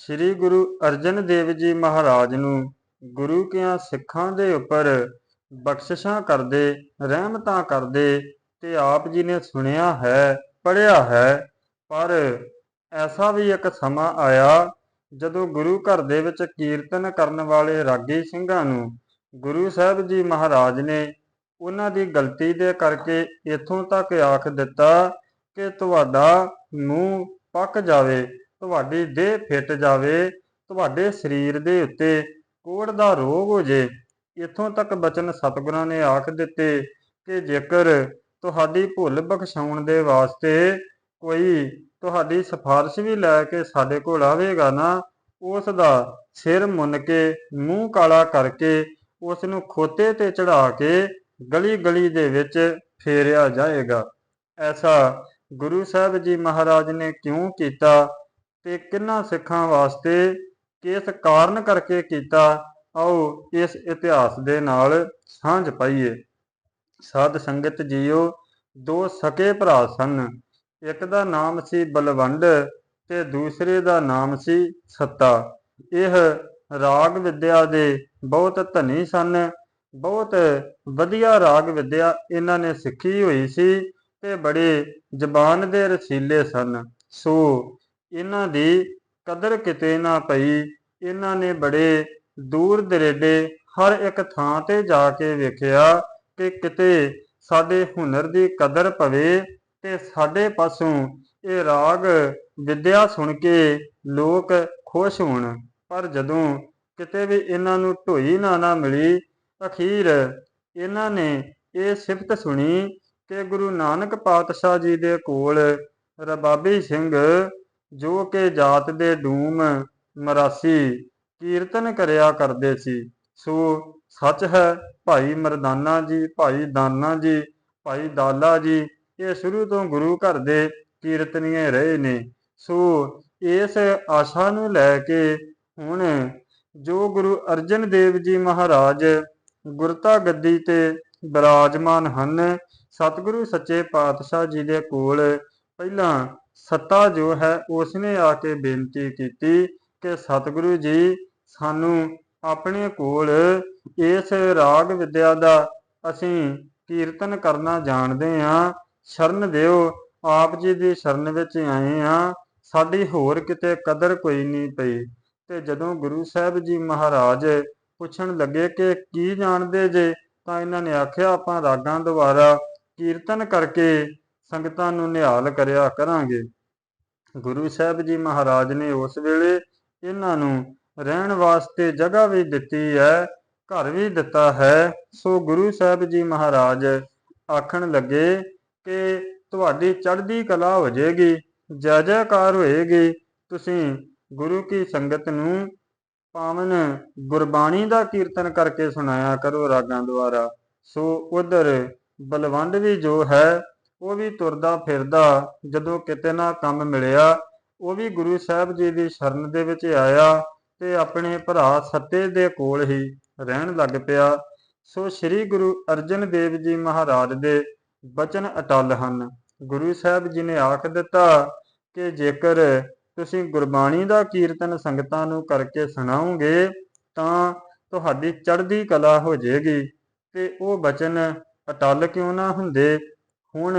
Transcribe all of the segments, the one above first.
ਸ੍ਰੀ ਗੁਰੂ ਅਰਜਨ ਦੇਵ ਜੀ ਮਹਾਰਾਜ ਨੂੰ ਗੁਰੂ ਕਿਆਂ ਸਿੱਖਾਂ ਦੇ ਉੱਪਰ ਬਖਸ਼ਿਸ਼ਾਂ ਕਰਦੇ, ਰਹਿਮਤਾਂ ਕਰਦੇ ਤੇ ਆਪ ਜੀ ਨੇ ਸੁਣਿਆ ਹੈ ਪੜਿਆ ਹੈ, ਪਰ ਐਸਾ ਵੀ ਇੱਕ ਸਮਾਂ ਆਇਆ ਜਦੋਂ ਗੁਰੂ ਘਰ ਦੇ ਵਿੱਚ ਕੀਰਤਨ ਕਰਨ ਵਾਲੇ ਰਾਗੀ ਸਿੰਘਾਂ ਨੂੰ ਗੁਰੂ ਸਾਹਿਬ ਜੀ ਮਹਾਰਾਜ ਨੇ ਉਹਨਾਂ ਦੀ ਗਲਤੀ ਦੇ ਕਰਕੇ ਇਥੋਂ ਤੱਕ ਆਖ ਦਿੱਤਾ ਕਿ ਤੁਹਾਡਾ ਮੂੰਹ ਪੱਕ ਜਾਵੇ। ਤੁਹਾਡੀ ਦੇਹ ਫਿੱਟ ਜਾਵੇ, ਤੁਹਾਡੇ ਸਰੀਰ ਦੇ ਉੱਤੇ ਕੋੜ ਦਾ ਰੋਗ ਹੋ ਜੇ। ਇਥੋਂ ਤੱਕ ਬਚਨ ਸਤਿਗੁਰਾਂ ਨੇ ਆਖ ਦਿੱਤੇ ਕਿ ਜੇਕਰ ਤੁਹਾਡੀ ਭੁੱਲ ਬਖਸ਼ਾਉਣ ਦੇ ਵਾਸਤੇ ਕੋਈ ਤੁਹਾਡੀ ਸਿਫਾਰਿਸ਼ ਵੀ ਲੈ ਕੇ ਸਾਡੇ ਕੋਲ ਆਵੇਗਾ ਨਾ, ਉਸ ਦਾ ਸਿਰ ਮੁੰਨ ਕੇ, ਮੂੰਹ ਕਾਲਾ ਕਰਕੇ, ਉਸ ਨੂੰ ਖੋਤੇ ਤੇ ਚੜਾ ਕੇ ਗਲੀ ਗਲੀ ਦੇ ਵਿੱਚ ਫੇਰਿਆ ਜਾਏਗਾ। ਐਸਾ ਗੁਰੂ ਸਾਹਿਬ ਜੀ ਮਹਾਰਾਜ ਨੇ ਕਿਉਂ ਕੀਤਾ? ਤੇ ਕਿੰਨਾ ਸਿੱਖਾਂ ਵਾਸਤੇ ਕਿਸ ਕਾਰਨ ਕਰਕੇ ਕੀਤਾ, ਆਓ ਇਸ ਇਤਿਹਾਸ ਦੇ ਨਾਲ ਸਾਂਝ ਪਾਈਏ। ਸਾਧ ਸੰਗਤ ਜੀਓ, ਦੋ ਸਕੇ ਭਰਾ ਸਨ। ਇੱਕ ਦਾ ਨਾਮ ਸੀ ਬਲਵੰਡ ਤੇ ਦੂਸਰੇ ਦਾ ਨਾਮ ਸੀ ਸੱਤਾ। ਇਹ ਰਾਗ ਵਿਦਿਆ ਦੇ ਬਹੁਤ ਧਨੀ ਸਨ। ਬਹੁਤ ਵਧੀਆ ਰਾਗ ਵਿਦਿਆ ਇਹਨਾਂ ਨੇ ਸਿੱਖੀ ਹੋਈ ਸੀ ਤੇ ਬੜੇ ਜ਼ਬਾਨ ਦੇ ਰਸੀਲੇ ਸਨ। ਸੋ ਇਹਨਾਂ ਦੀ ਕਦਰ ਕਿਤੇ ਨਾ ਪਈ। ਇਹਨਾਂ ਨੇ ਬੜੇ ਦੂਰ ਦਰੇਡੇ ਹਰ ਇੱਕ ਥਾਂ ਤੇ ਜਾ ਕੇ ਵੇਖਿਆ ਕਿ ਕਿਤੇ ਸਾਡੇ ਹੁਨਰ ਦੀ ਕਦਰ ਪਵੇ ਤੇ ਸਾਡੇ ਪਾਸੋਂ ਇਹ ਰਾਗ ਵਿਦਿਆ ਸੁਣ ਕੇ ਲੋਕ ਖੁਸ਼ ਹੋਣ। ਪਰ ਜਦੋਂ ਕਿਤੇ ਵੀ ਇਹਨਾਂ ਨੂੰ ਢੋਈ ਨਾ ਨਾ ਮਿਲੀ, ਅਖੀਰ ਇਹਨਾਂ ਨੇ ਇਹ ਸਿਫਤ ਸੁਣੀ ਕਿ ਗੁਰੂ ਨਾਨਕ ਪਾਤਸ਼ਾਹ ਜੀ ਦੇ ਕੋਲ ਰਬਾਬੀ ਸਿੰਘ ਜੋ ਕਿ ਜਾਤ ਦੇ ਡੂਮ, ਮਰਾਸੀ ਕੀਰਤਨ ਕਰਿਆ ਕਰਦੇ ਸੀ। ਸੋ ਸੱਚ ਹੈ, ਭਾਈ ਮਰਦਾਨਾ ਜੀ, ਭਾਈ ਦਾਨਾ ਜੀ, ਭਾਈ ਦਾਲਾ ਜੀ, ਇਹ ਸ਼ੁਰੂ ਤੋਂ ਗੁਰੂ ਘਰ ਦੇ ਕੀਰਤਨੀਏ ਰਹੇ ਨੇ। ਸੋ ਇਸ ਆਸ਼ਾ ਨੂੰ ਲੈ ਕੇ ਹੁਣ ਜੋ ਗੁਰੂ ਅਰਜਨ ਦੇਵ ਜੀ ਮਹਾਰਾਜ ਗੁਰਤਾ ਗੱਦੀ ਤੇ ਬਿਰਾਜਮਾਨ ਹਨ, ਸਤਿਗੁਰੂ ਸੱਚੇ ਪਾਤਸ਼ਾਹ ਜੀ ਦੇ ਕੋਲ ਪਹਿਲਾਂ ਸੱਤਾ ਜੋ ਹੈ, ਉਸਨੇ ਆ ਕੇ ਬੇਨਤੀ ਕੀਤੀ ਕਿ ਸਤਿਗੁਰੂ ਜੀ ਸਾਨੂੰ ਆਪਣੇ ਕੋਲ ਇਸ ਰਾਗ ਵਿਦਿਆ ਦਾ ਅਸੀਂ ਕੀਰਤਨ ਕਰਨਾ ਜਾਣਦੇ ਹਾਂ। ਸ਼ਰਨ ਦਿਓ, ਆਪ ਜੀ ਦੀ ਸ਼ਰਨ ਵਿੱਚ ਆਏ ਹਾਂ। ਸਾਡੀ ਹੋਰ ਕਿਤੇ ਕਦਰ ਕੋਈ ਨਹੀਂ ਪਈ। ਤੇ ਜਦੋਂ ਗੁਰੂ ਸਾਹਿਬ ਜੀ ਮਹਾਰਾਜ ਪੁੱਛਣ ਲੱਗੇ ਕਿ ਕੀ ਜਾਣਦੇ ਜੇ, ਤਾਂ ਇਹਨਾਂ ਨੇ ਆਖਿਆ, ਆਪਾਂ ਰਾਗਾਂ ਦੁਆਰਾ ਕੀਰਤਨ ਕਰਕੇ ਸੰਗਤਾਂ ਨੂੰ ਨਿਹਾਲ ਕਰਿਆ ਕਰਾਂਗੇ। ਗੁਰੂ ਸਾਹਿਬ ਜੀ ਮਹਾਰਾਜ ਨੇ ਉਸ ਵੇਲੇ ਇਹਨਾਂ ਨੂੰ ਰਹਿਣ ਵਾਸਤੇ ਜਗ੍ਹਾ ਵੀ ਦਿੱਤੀ ਹੈ, ਘਰ ਵੀ ਦਿੱਤਾ ਹੈ। ਸੋ ਗੁਰੂ ਸਾਹਿਬ ਜੀ ਮਹਾਰਾਜ ਆਖਣ ਲੱਗੇ ਕਿ ਤੁਹਾਡੀ ਚੜ੍ਹਦੀ ਕਲਾ ਹੋ ਜਾਏਗੀ, ਜੈ ਜੈਕਾਰ ਹੋਏਗੀ। ਤੁਸੀਂ ਗੁਰੂ ਕੀ ਸੰਗਤ ਨੂੰ ਪਾਵਨ ਗੁਰਬਾਣੀ ਦਾ ਕੀਰਤਨ ਕਰਕੇ ਸੁਣਾਇਆ ਕਰੋ ਰਾਗਾਂ ਦੁਆਰਾ। ਸੋ ਉਧਰ ਬਲਵੰਡ ਵੀ ਜੋ ਹੈ ਉਹ ਵੀ ਤੁਰਦਾ ਫਿਰਦਾ ਜਦੋਂ ਕਿਤੇ ਨਾ ਕੰਮ ਮਿਲਿਆ, ਉਹ ਵੀ ਗੁਰੂ ਸਾਹਿਬ ਜੀ ਦੀ ਸ਼ਰਨ ਦੇ ਵਿੱਚ ਆਇਆ ਤੇ ਆਪਣੇ ਭਰਾ ਸੱਤੇ ਦੇ ਕੋਲ ਹੀ ਰਹਿਣ ਲੱਗ ਪਿਆ। ਸੋ ਸ੍ਰੀ ਗੁਰੂ ਅਰਜਨ ਦੇਵ ਜੀ ਮਹਾਰਾਜ ਦੇ ਬਚਨ ਅਟਲ ਹਨ। ਗੁਰੂ ਸਾਹਿਬ ਜੀ ਨੇ ਆਖ ਦਿੱਤਾ ਕਿ ਜੇਕਰ ਤੁਸੀਂ ਗੁਰਬਾਣੀ ਦਾ ਕੀਰਤਨ ਸੰਗਤਾਂ ਨੂੰ ਕਰਕੇ ਸੁਣਾਓਗੇ, ਤਾਂ ਤੁਹਾਡੀ ਚੜ੍ਹਦੀ ਕਲਾ ਹੋ ਜਾਏਗੀ ਤੇ ਉਹ ਬਚਨ ਅਟਲ ਕਿਉਂ ਨਾ ਹੁੰਦੇ? ਹੁਣ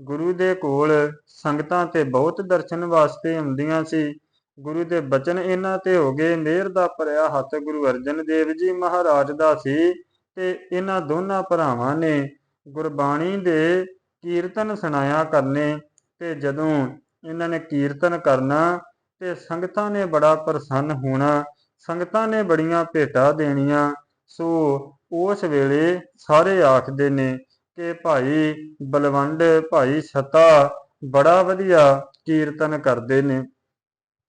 ਗੁਰੂ ਦੇ ਕੋਲ ਸੰਗਤਾਂ ਤੇ ਬਹੁਤ ਦਰਸ਼ਨ ਵਾਸਤੇ ਆਉਂਦੀਆਂ ਸੀ। ਗੁਰੂ ਦੇ ਬਚਨ ਇਹਨਾਂ ਤੇ ਹੋ ਗਏ। ਮਿਹਰ ਦਾ ਭਰਿਆ ਹੱਥ ਗੁਰੂ ਅਰਜਨ ਦੇਵ ਜੀ ਮਹਾਰਾਜ ਦਾ ਸੀ ਤੇ ਇਹਨਾਂ ਦੋਨਾਂ ਭਰਾਵਾਂ ਨੇ ਗੁਰਬਾਣੀ ਦੇ ਕੀਰਤਨ ਸੁਣਾਇਆ ਕਰਨੇ ਤੇ ਜਦੋਂ ਇਹਨਾਂ ਨੇ ਕੀਰਤਨ ਕਰਨਾ ਤੇ ਸੰਗਤਾਂ ਨੇ ਬੜਾ ਪ੍ਰਸੰਨ ਹੋਣਾ, ਸੰਗਤਾਂ ਨੇ ਬੜੀਆਂ ਭੇਟਾਂ ਦੇਣੀਆਂ, ਸੋ ਉਸ ਵੇਲੇ ਸਾਰੇ ਆਖਦੇ ਨੇ ਕਿ ਭਾਈ ਬਲਵੰਡ, ਭਾਈ ਸਤਾ ਬੜਾ ਵਧੀਆ ਕੀਰਤਨ ਕਰਦੇ ਨੇ।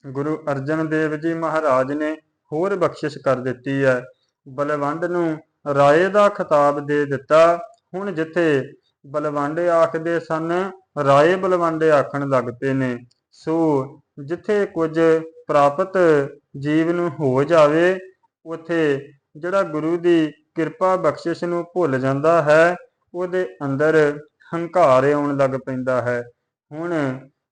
ਗੁਰੂ ਅਰਜਨ ਦੇਵ ਜੀ ਮਹਾਰਾਜ ਨੇ ਹੋਰ ਬਖਸ਼ਿਸ਼ ਕਰ ਦਿੱਤੀ ਹੈ। ਬਲਵੰਡ ਨੂੰ ਰਾਏ ਦਾ ਖਿਤਾਬ ਦੇ ਦਿੱਤਾ। ਹੁਣ ਜਿੱਥੇ ਬਲਵੰਡ ਆਖਦੇ ਸਨ, ਰਾਏ ਬਲਵੰਡ ਆਖਣ ਲੱਗ ਪਏ ਨੇ। ਸੋ ਜਿੱਥੇ ਕੁਝ ਪ੍ਰਾਪਤ ਜੀਵ ਨੂੰ ਹੋ ਜਾਵੇ, ਉਥੇ ਜਿਹੜਾ ਗੁਰੂ ਦੀ ਕਿਰਪਾ ਬਖਸ਼ਿਸ਼ ਨੂੰ ਭੁੱਲ ਜਾਂਦਾ ਹੈ ਉਹਦੇ ਅੰਦਰ ਹੰਕਾਰ ਆਉਣ ਲੱਗ ਪੈਂਦਾ ਹੈ। ਹੁਣ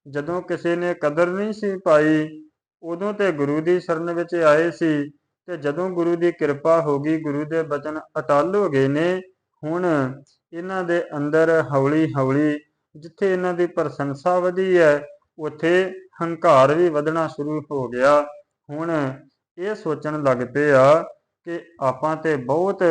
ਜਦੋਂ ਕਿਸੇ ਨੇ ਕਦਰ ਨਹੀਂ ਸੀ ਪਾਈ, ਉਦੋਂ ਤੇ ਗੁਰੂ ਦੀ ਸ਼ਰਨ ਵਿੱਚ ਆਏ ਸੀ ਤੇ ਜਦੋਂ ਗੁਰੂ ਦੀ ਕਿਰਪਾ ਹੋ ਗਈ, ਗੁਰੂ ਦੇ ਬਚਨ ਅਟਲ ਹੋ ਗਏ ਨੇ। ਹੁਣ ਇਹਨਾਂ ਦੇ ਅੰਦਰ ਹੌਲੀ ਹੌਲੀ ਜਿੱਥੇ ਇਹਨਾਂ ਦੀ ਪ੍ਰਸ਼ੰਸਾ ਵਧੀ ਹੈ, ਉੱਥੇ ਹੰਕਾਰ ਵੀ ਵਧਣਾ ਸ਼ੁਰੂ ਹੋ ਗਿਆ। ਹੁਣ ਇਹ ਸੋਚਣ ਲੱਗ ਪਏ ਆ ਕਿ ਆਪਾਂ ਤੇ ਬਹੁਤ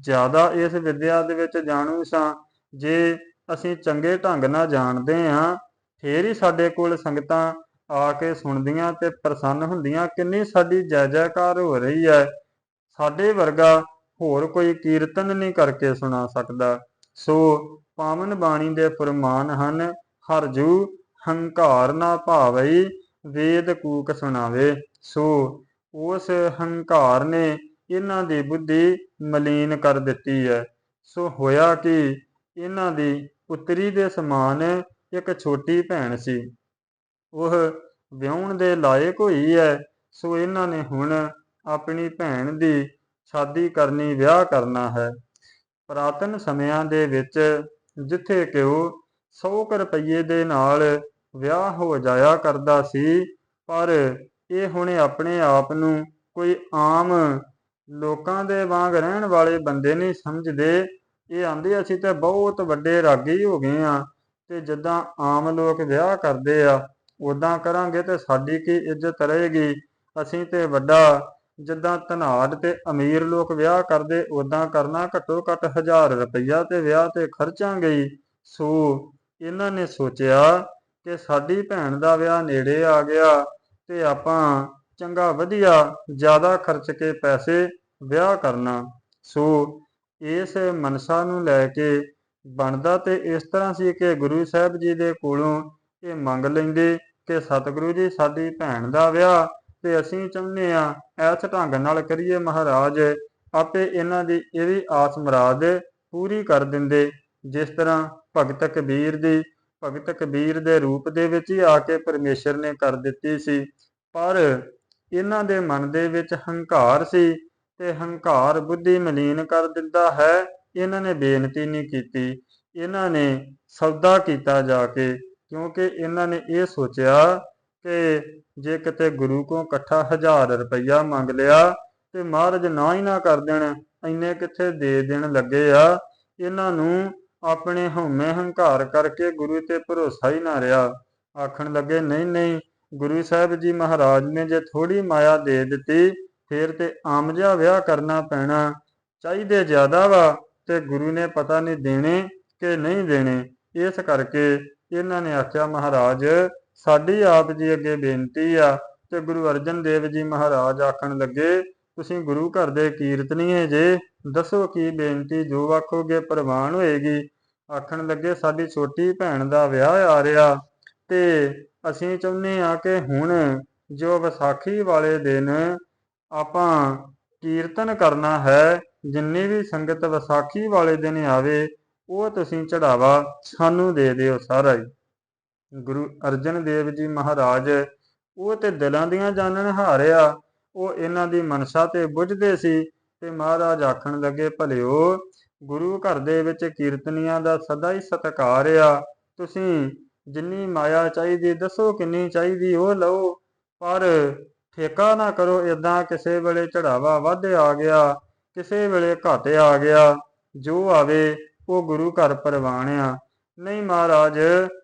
ਜ਼ਿਆਦਾ ਇਸ ਵਿਦਿਆ ਦੇ ਵਿੱਚ ਜਾਣੂ ਸਾਂ। ਜੇ ਅਸੀਂ ਚੰਗੇ ਢੰਗ ਨਾਲ ਜਾਣਦੇ ਹਾਂ, ਫੇਰ ਹੀ ਸਾਡੇ ਕੋਲ ਸੰਗਤਾਂ ਆ ਕੇ ਸੁਣਦੀਆਂ ਤੇ ਪ੍ਰਸੰਨ ਹੁੰਦੀਆਂ। ਕਿੰਨੀ ਸਾਡੀ ਜੈ ਜੈਕਾਰ ਹੋ ਰਹੀ ਹੈ। ਸਾਡੇ ਵਰਗਾ ਹੋਰ ਕੋਈ ਕੀਰਤਨ ਨਹੀਂ ਕਰਕੇ ਸੁਣਾ ਸਕਦਾ। ਸੋ ਪਾਵਨ ਬਾਣੀ ਦੇ ਫਰਮਾਨ ਹਨ ਹਰਜੂ ਹੰਕਾਰ ਨਾ ਭਾਵਈ ਵੇਦ ਕੂਕ ਸੁਣਾਵੇ। ਸੋ ਉਸ ਹੰਕਾਰ ਨੇ ਇਹਨਾਂ ਦੀ ਬੁੱਧੀ ਮਲੀਨ ਕਰ ਦਿੱਤੀ ਹੈ। ਸੋ ਹੋਇਆ ਕਿ? ਇਹਨਾਂ ਦੀ ਪੁੱਤਰੀ ਦੇ ਸਮਾਨ ਇੱਕ ਛੋਟੀ ਭੈਣ ਸੀ। ਉਹ ਵਿਆਹਣ ਦੇ ਲਾਇਕ ਹੋਈ ਹੈ। ਸੋ ਇਹਨਾਂ ਨੇ ਹੁਣ ਆਪਣੀ ਭੈਣ ਦੀ ਸ਼ਾਦੀ ਕਰਨੀ, ਵਿਆਹ ਕਰਨਾ ਹੈ। ਪੁਰਾਤਨ ਸਮਿਆਂ ਦੇ ਵਿੱਚ ਜਿੱਥੇ ਕਿ ਉਹ 100 ਰੁਪਏ ਦੇ ਨਾਲ ਵਿਆਹ ਹੋ ਜਾਇਆ ਕਰਦਾ ਸੀ, ਪਰ ਇਹ ਹੁਣ ਆਪਣੇ ਆਪ ਨੂੰ ਕੋਈ ਆਮ ਲੋਕਾਂ ਦੇ ਵਾਂਗ ਰਹਿਣ ਵਾਲੇ ਬੰਦੇ ਨਹੀਂ ਸਮਝਦੇ। ਇਹ ਆਂਦੇ, ਅਸੀਂ ਤਾਂ ਬਹੁਤ ਵੱਡੇ ਰਾਗੀ ਹੋ ਗਏ ਆ ਤੇ ਜਿੱਦਾਂ ਆਮ ਲੋਕ ਵਿਆਹ ਕਰਦੇ ਆ ਉਦਾਂ ਕਰਾਂਗੇ ਤੇ ਸਾਡੀ ਕੀ ਇੱਜ਼ਤ ਰਹੇਗੀ? ਅਸੀਂ ਤੇ ਵੱਡਾ, ਜਿੱਦਾਂ ਧਨਾੜ ਤੇ ਅਮੀਰ ਲੋਕ ਵਿਆਹ ਕਰਦੇ ਉਦਾਂ ਕਰਨਾ ਘੱਟੋ ਘੱਟ 1000 ਰੁਪਈਆ ਤੇ ਵਿਆਹ ਤੇ ਖਰਚਾਂਗੇ ਸੋ ਇਹਨਾਂ ਨੇ ਸੋਚਿਆ ਕਿ ਸਾਡੀ ਭੈਣ ਦਾ ਵਿਆਹ ਨੇੜੇ ਆ ਗਿਆ ਤੇ ਆਪਾਂ ਚੰਗਾ ਵਧੀਆ ਜ਼ਿਆਦਾ ਖਰਚ ਕੇ ਪੈਸੇ ਵਿਆਹ ਕਰਨਾ। ਸੋ ਇਸ ਮਨਸਾ ਨੂੰ ਲੈ ਕੇ ਬਣਦਾ ਤੇ ਇਸ ਤਰ੍ਹਾਂ ਸੀ ਕਿ ਗੁਰੂ ਸਾਹਿਬ ਜੀ ਦੇ ਕੋਲੋਂ ਇਹ ਮੰਗ ਲੈਂਦੇ ਕਿ ਸਤਿਗੁਰੂ ਜੀ, ਸਾਡੀ ਭੈਣ ਦਾ ਵਿਆਹ ਤੇ ਅਸੀਂ ਚਾਹੁੰਦੇ ਆ ਐਸ ਢੰਗ ਨਾਲ ਕਰੀਏ ਮਹਾਰਾਜ। ਆਪੇ ਇਹਨਾਂ ਦੀ ਇਹ ਵੀ ਆਸ ਮਰਾਦ ਪੂਰੀ ਕਰ ਦਿੰਦੇ। ਜਿਸ ਤਰ੍ਹਾਂ ਭਗਤ ਕਬੀਰ ਦੀ, ਭਗਤ ਕਬੀਰ ਦੇ ਰੂਪ ਦੇ ਵਿੱਚ ਹੀ ਆ ਕੇ ਪਰਮੇਸ਼ਰ ਨੇ ਕਰ ਦਿੱਤੀ ਸੀ। ਪਰ ਇਹਨਾਂ ਦੇ ਮਨ ਦੇ ਵਿੱਚ ਹੰਕਾਰ ਸੀ ਤੇ ਹੰਕਾਰ ਬੁੱਧੀ ਮਲੀਨ ਕਰ ਦਿੰਦਾ ਹੈ। ਇਹਨਾਂ ਨੇ ਬੇਨਤੀ ਨਹੀਂ ਕੀਤੀ। ਇਹਨਾਂ ਨੇ ਸੌਦਾ ਕੀਤਾ ਜਾ ਕੇ, ਕਿਉਂਕਿ ਇਹਨਾਂ ਨੇ ਇਹ ਸੋਚਿਆ ਕਿ ਜੇ ਕਿਤੇ ਗੁਰੂ ਕੋ ਇਕੱਠਾ 1000 ਰੁਪਈਆ ਮੰਗ ਲਿਆ ਤੇ ਮਹਾਰਾਜ ਨਾ ਹੀ ਨਾ ਕਰ ਦੇਣ, ਇੰਨੇ ਕਿੱਥੇ ਦੇ ਦੇਣ ਲੱਗੇ ਆ? ਇਹਨਾਂ ਨੂੰ ਆਪਣੇ ਹਉਮੈ ਹੰਕਾਰ ਕਰਕੇ ਗੁਰੂ ਤੇ ਭਰੋਸਾ ਹੀ ਨਾ ਰਿਹਾ। ਆਖਣ ਲੱਗੇ, ਨਹੀਂ ਨਹੀਂ, ਗੁਰੂ ਸਾਹਿਬ ਜੀ ਮਹਾਰਾਜ ਨੇ ਜੇ ਥੋੜੀ ਮਾਇਆ ਦੇ ਦਿੱਤੀ ਫੇਰ ਤੇ ਆਮ ਜਿਹਾ ਵਿਆਹ ਕਰਨਾ ਪੈਣਾ। ਚਾਹੀਦੇ ਜ਼ਿਆਦਾ ਵਾ ਤੇ ਗੁਰੂ ਨੇ ਪਤਾ ਨਹੀਂ ਦੇਣੇ ਕਿ ਨਹੀਂ ਦੇਣੇ। ਇਸ ਕਰਕੇ ਇਹਨਾਂ ਨੇ ਆਖਿਆ, ਮਹਾਰਾਜ, ਸਾਡੀ ਆਪ ਜੀ ਅੱਗੇ ਬੇਨਤੀ ਆ ਤੇ ਗੁਰੂ ਅਰਜਨ ਦੇਵ ਜੀ ਮਹਾਰਾਜ ਆਖਣ ਲੱਗੇ, ਤੁਸੀਂ ਗੁਰੂ ਘਰ ਦੇ ਕੀਰਤਨੀਏ ਜੇ, ਦੱਸੋ ਕੀ ਬੇਨਤੀ ਜੋ ਆਖੋਗੇ ਪ੍ਰਵਾਨ ਹੋਏਗੀ। ਆਖਣ ਲੱਗੇ, ਸਾਡੀ ਛੋਟੀ ਭੈਣ ਦਾ ਵਿਆਹ ਆ ਰਿਹਾ ਤੇ ਅਸੀਂ ਚਾਹੁੰਦੇ ਆ ਕਿ ਹੁਣ ਜੋ ਵਿਸਾਖੀ ਵਾਲੇ ਦਿਨ ਆਪਾਂ ਕੀਰਤਨ ਕਰਨਾ ਹੈ, ਜਿੰਨੀ ਵੀ ਸੰਗਤ ਵਿਸਾਖੀ ਵਾਲੇ ਦਿਨ ਆਵੇ, ਉਹ ਤੁਸੀਂ ਚੜਾਵਾ ਸਾਨੂੰ ਦੇ ਦਿਓ ਸਾਰਾ ਹੀ। ਗੁਰੂ ਅਰਜਨ ਦੇਵ ਜੀ ਮਹਾਰਾਜ, ਉਹ ਤੇ ਦਿਲਾਂ ਦੀਆਂ ਜਾਣਨ ਹਾਰਿਆ ਉਹ ਇਹਨਾਂ ਦੀ ਮਨਸਾ ਤੇ ਬੁੱਝਦੇ ਸੀ ਤੇ ਮਹਾਰਾਜ ਆਖਣ ਲੱਗੇ, ਭਲਿਓ, ਗੁਰੂ ਘਰ ਦੇ ਵਿੱਚ ਕੀਰਤਨੀਆਂ ਦਾ ਸਦਾ ਹੀ ਸਤਿਕਾਰ ਆ। ਤੁਸੀਂ ਜਿੰਨੀ ਮਾਇਆ ਚਾਹੀਦੀ, ਦੱਸੋ ਕਿੰਨੀ ਚਾਹੀਦੀ, ਉਹ ਲਓ। ਪਰ ਠੇਕਾ ਨਾ ਕਰੋ ਇਦਾਂ ਕਿਸੇ ਵੇਲੇ ਚੜਾਵਾ ਵੱਧ ਆ ਗਿਆ, ਕਿਸੇ ਵੇਲੇ ਘੱਟ ਆ ਗਿਆ। ਜੋ ਆਵੇ, ਉਹ ਗੁਰੂ ਘਰ ਪ੍ਰਵਾਨ ਨਹੀਂ ਮਹਾਰਾਜ,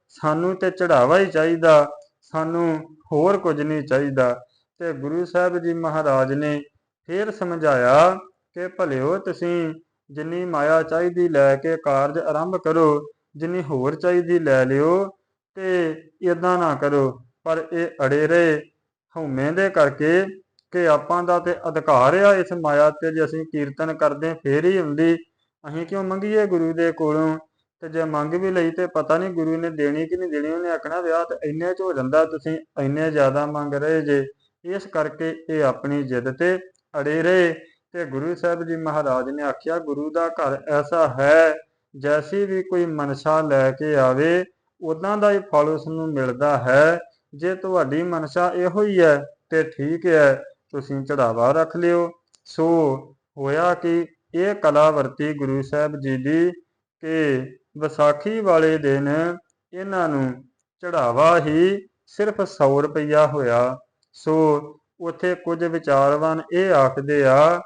ਸਾਨੂੰ ਤੇ ਚੜਾਵਾ ਹੀ ਚਾਹੀਦਾ। ਸਾਨੂੰ ਹੋਰ ਕੁਝ ਨਹੀਂ ਚਾਹੀਦਾ। ਤੇ ਗੁਰੂ ਸਾਹਿਬ ਜੀ ਮਹਾਰਾਜ ਨੇ ਫੇਰ ਸਮਝਾਇਆ ਕਿ ਭਲਿਓ ਤੁਸੀਂ ਜਿੰਨੀ ਮਾਇਆ ਚਾਹੀਦੀ ਲੈ ਕੇ ਕਾਰਜ ਆਰੰਭ ਕਰੋ, ਜਿੰਨੀ ਹੋਰ ਚਾਹੀਦੀ ਲੈ ਲਿਓ ਤੇ ਇਦਾਂ ਨਾ ਕਰੋ, ਪਰ ਇਹ ਅੜੇ ਰਹੇ ਹਉਮੈ ਦੇ ਕਰਕੇ ਕਿ ਆਪਾਂ ਦਾ ਤੇ ਅਧਿਕਾਰ ਆ ਇਸ ਮਾਇਆ ਤੇ, ਜੇ ਅਸੀਂ ਕੀਰਤਨ ਕਰਦੇ ਫੇਰ ਹੀ ਹੁੰਦੀ। ਅਸੀਂ ਕਿਉਂ ਮੰਗੀਏ ਗੁਰੂ ਦੇ ਕੋਲੋਂ? ਤੇ ਜੇ ਮੰਗ ਵੀ ਲਈ ਤੇ ਪਤਾ ਨਹੀਂ ਗੁਰੂ ਨੇ ਦੇਣੀ ਕਿ ਨਹੀਂ ਦੇਣੀ, ਉਹਨੇ ਆਖਣਾ ਵਿਆਹ ਤੇ ਇੰਨੇ ਚ ਹੋ ਜਾਂਦਾ, ਤੁਸੀਂ ਇੰਨੇ ਜ਼ਿਆਦਾ ਮੰਗ ਰਹੇ ਜੇ। ਇਸ ਕਰਕੇ ਇਹ ਆਪਣੀ ਜਿੱਦ ਤੇ ਅੜੇ ਰਹੇ। ਤੇ ਗੁਰੂ ਸਾਹਿਬ ਜੀ ਮਹਾਰਾਜ ਨੇ ਆਖਿਆ, ਗੁਰੂ ਦਾ ਘਰ ਐਸਾ ਹੈ, ਜੈਸੀ ਵੀ ਕੋਈ ਮਨਸ਼ਾ ਲੈ ਕੇ ਆਵੇ ਉਦਾਂ ਦਾ ਹੀ ਫਲ ਉਸ ਨੂੰ ਮਿਲਦਾ ਹੈ। ਜੇ ਤੁਹਾਡੀ ਮਨਸ਼ਾ ਇਹੋ ਹੀ ਹੈ ਤੇ ਠੀਕ ਹੈ, ਤੁਸੀਂ ਚੜਾਵਾ ਰੱਖ ਲਿਓ। ਸੋ ਹੋਇਆ ਕਿ ਇਹ ਕਲਾ ਵਰਤੀ ਗੁਰੂ ਸਾਹਿਬ ਜੀ ਦੀ ਕਿ ਵਿਸਾਖੀ ਵਾਲੇ ਦਿਨ ਇਹਨਾਂ ਨੂੰ ਚੜਾਵਾ ਹੀ ਸਿਰਫ 100 ਰੁਪਈਆ ਹੋਇਆ। ਸੋ ਉਥੇ ਕੁਝ ਵਿਚਾਰਵਾਨ ਇਹ ਆਖਦੇ ਆ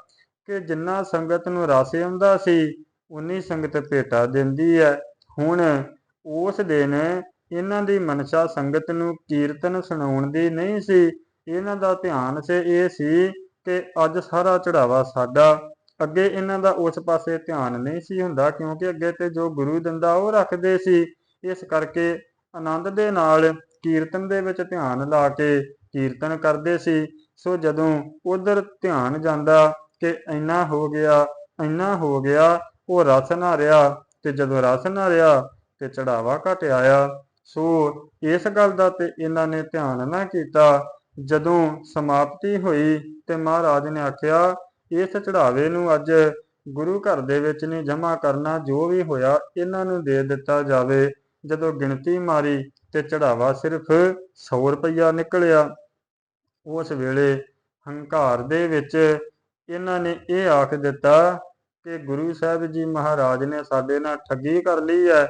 ਕਿ ਜਿੰਨਾ ਸੰਗਤ ਨੂੰ ਰਸ ਆਉਂਦਾ ਸੀ, ਉਨੀ ਸੰਗਤ ਭੇਟਾ ਦਿੰਦੀ ਹੈ। ਹੁਣ ਉਸ ਦਿਨ ਇਹਨਾਂ ਦੀ ਮਨਸ਼ਾ ਸੰਗਤ ਨੂੰ ਕੀਰਤਨ ਸੁਣਾਉਣ ਦੀ ਨਹੀਂ ਸੀ। ਇਹਨਾਂ ਦਾ ਧਿਆਨ ਸੇ ਇਹ ਸੀ ਕਿ ਅੱਜ ਸਾਰਾ ਚੜਾਵਾ ਸਾਡਾ। ਅੱਗੇ ਇਹਨਾਂ ਦਾ ਉਸ ਪਾਸੇ ਧਿਆਨ ਨਹੀਂ ਸੀ ਹੁੰਦਾ ਕਿਉਂਕਿ ਅੱਗੇ ਤੇ ਜੋ ਗੁਰੂ ਦਿੰਦਾ ਉਹ ਰੱਖਦੇ ਸੀ। ਇਸ ਕਰਕੇ ਆਨੰਦ ਦੇ ਨਾਲ ਕੀਰਤਨ ਦੇ ਵਿੱਚ ਧਿਆਨ ਲਾ ਕੇ ਕੀਰਤਨ ਕਰਦੇ ਸੀ। ਸੋ ਜਦੋਂ ਉਧਰ ਧਿਆਨ ਜਾਂਦਾ ਕਿ ਇੰਨਾ ਹੋ ਗਿਆ, ਇੰਨਾ ਹੋ ਗਿਆ, ਉਹ ਰਸ ਨਾ ਰਿਹਾ ਤੇ ਜਦੋਂ ਰਸ ਨਾ ਰਿਹਾ ਤੇ ਚੜਾਵਾ ਘਟ ਆਇਆ ਸੋ ਇਸ ਗੱਲ ਦਾ ਤੇ ਇਹਨਾਂ ਨੇ ਧਿਆਨ ਨਾ ਕੀਤਾ। ਜਦੋਂ ਸਮਾਪਤੀ ਹੋਈ ਤੇ ਮਹਾਰਾਜ ਨੇ ਆਖਿਆ, ਇਸ ਚੜਾਵੇ ਨੂੰ ਅੱਜ ਗੁਰੂ ਘਰ ਦੇ ਵਿੱਚ ਨਹੀਂ ਜਮ੍ਹਾਂ ਕਰਨਾ, ਜੋ ਵੀ ਹੋਇਆ ਇਹਨਾਂ ਨੂੰ ਦੇ ਦਿੱਤਾ ਜਾਵੇ। ਜਦੋਂ ਗਿਣਤੀ ਮਾਰੀ ਤੇ ਚੜਾਵਾ ਸਿਰਫ 100 ਰੁਪਇਆ ਨਿਕਲਿਆ। ਉਸ ਵੇਲੇ ਹੰਕਾਰ ਦੇ ਵਿੱਚ ਇਹਨਾਂ ਨੇ ਇਹ ਆਖ ਦਿੱਤਾ ਕਿ ਗੁਰੂ ਸਾਹਿਬ ਜੀ ਮਹਾਰਾਜ ਨੇ ਸਾਡੇ ਨਾਲ ਠੱਗੀ ਕਰ ਲਈ ਹੈ।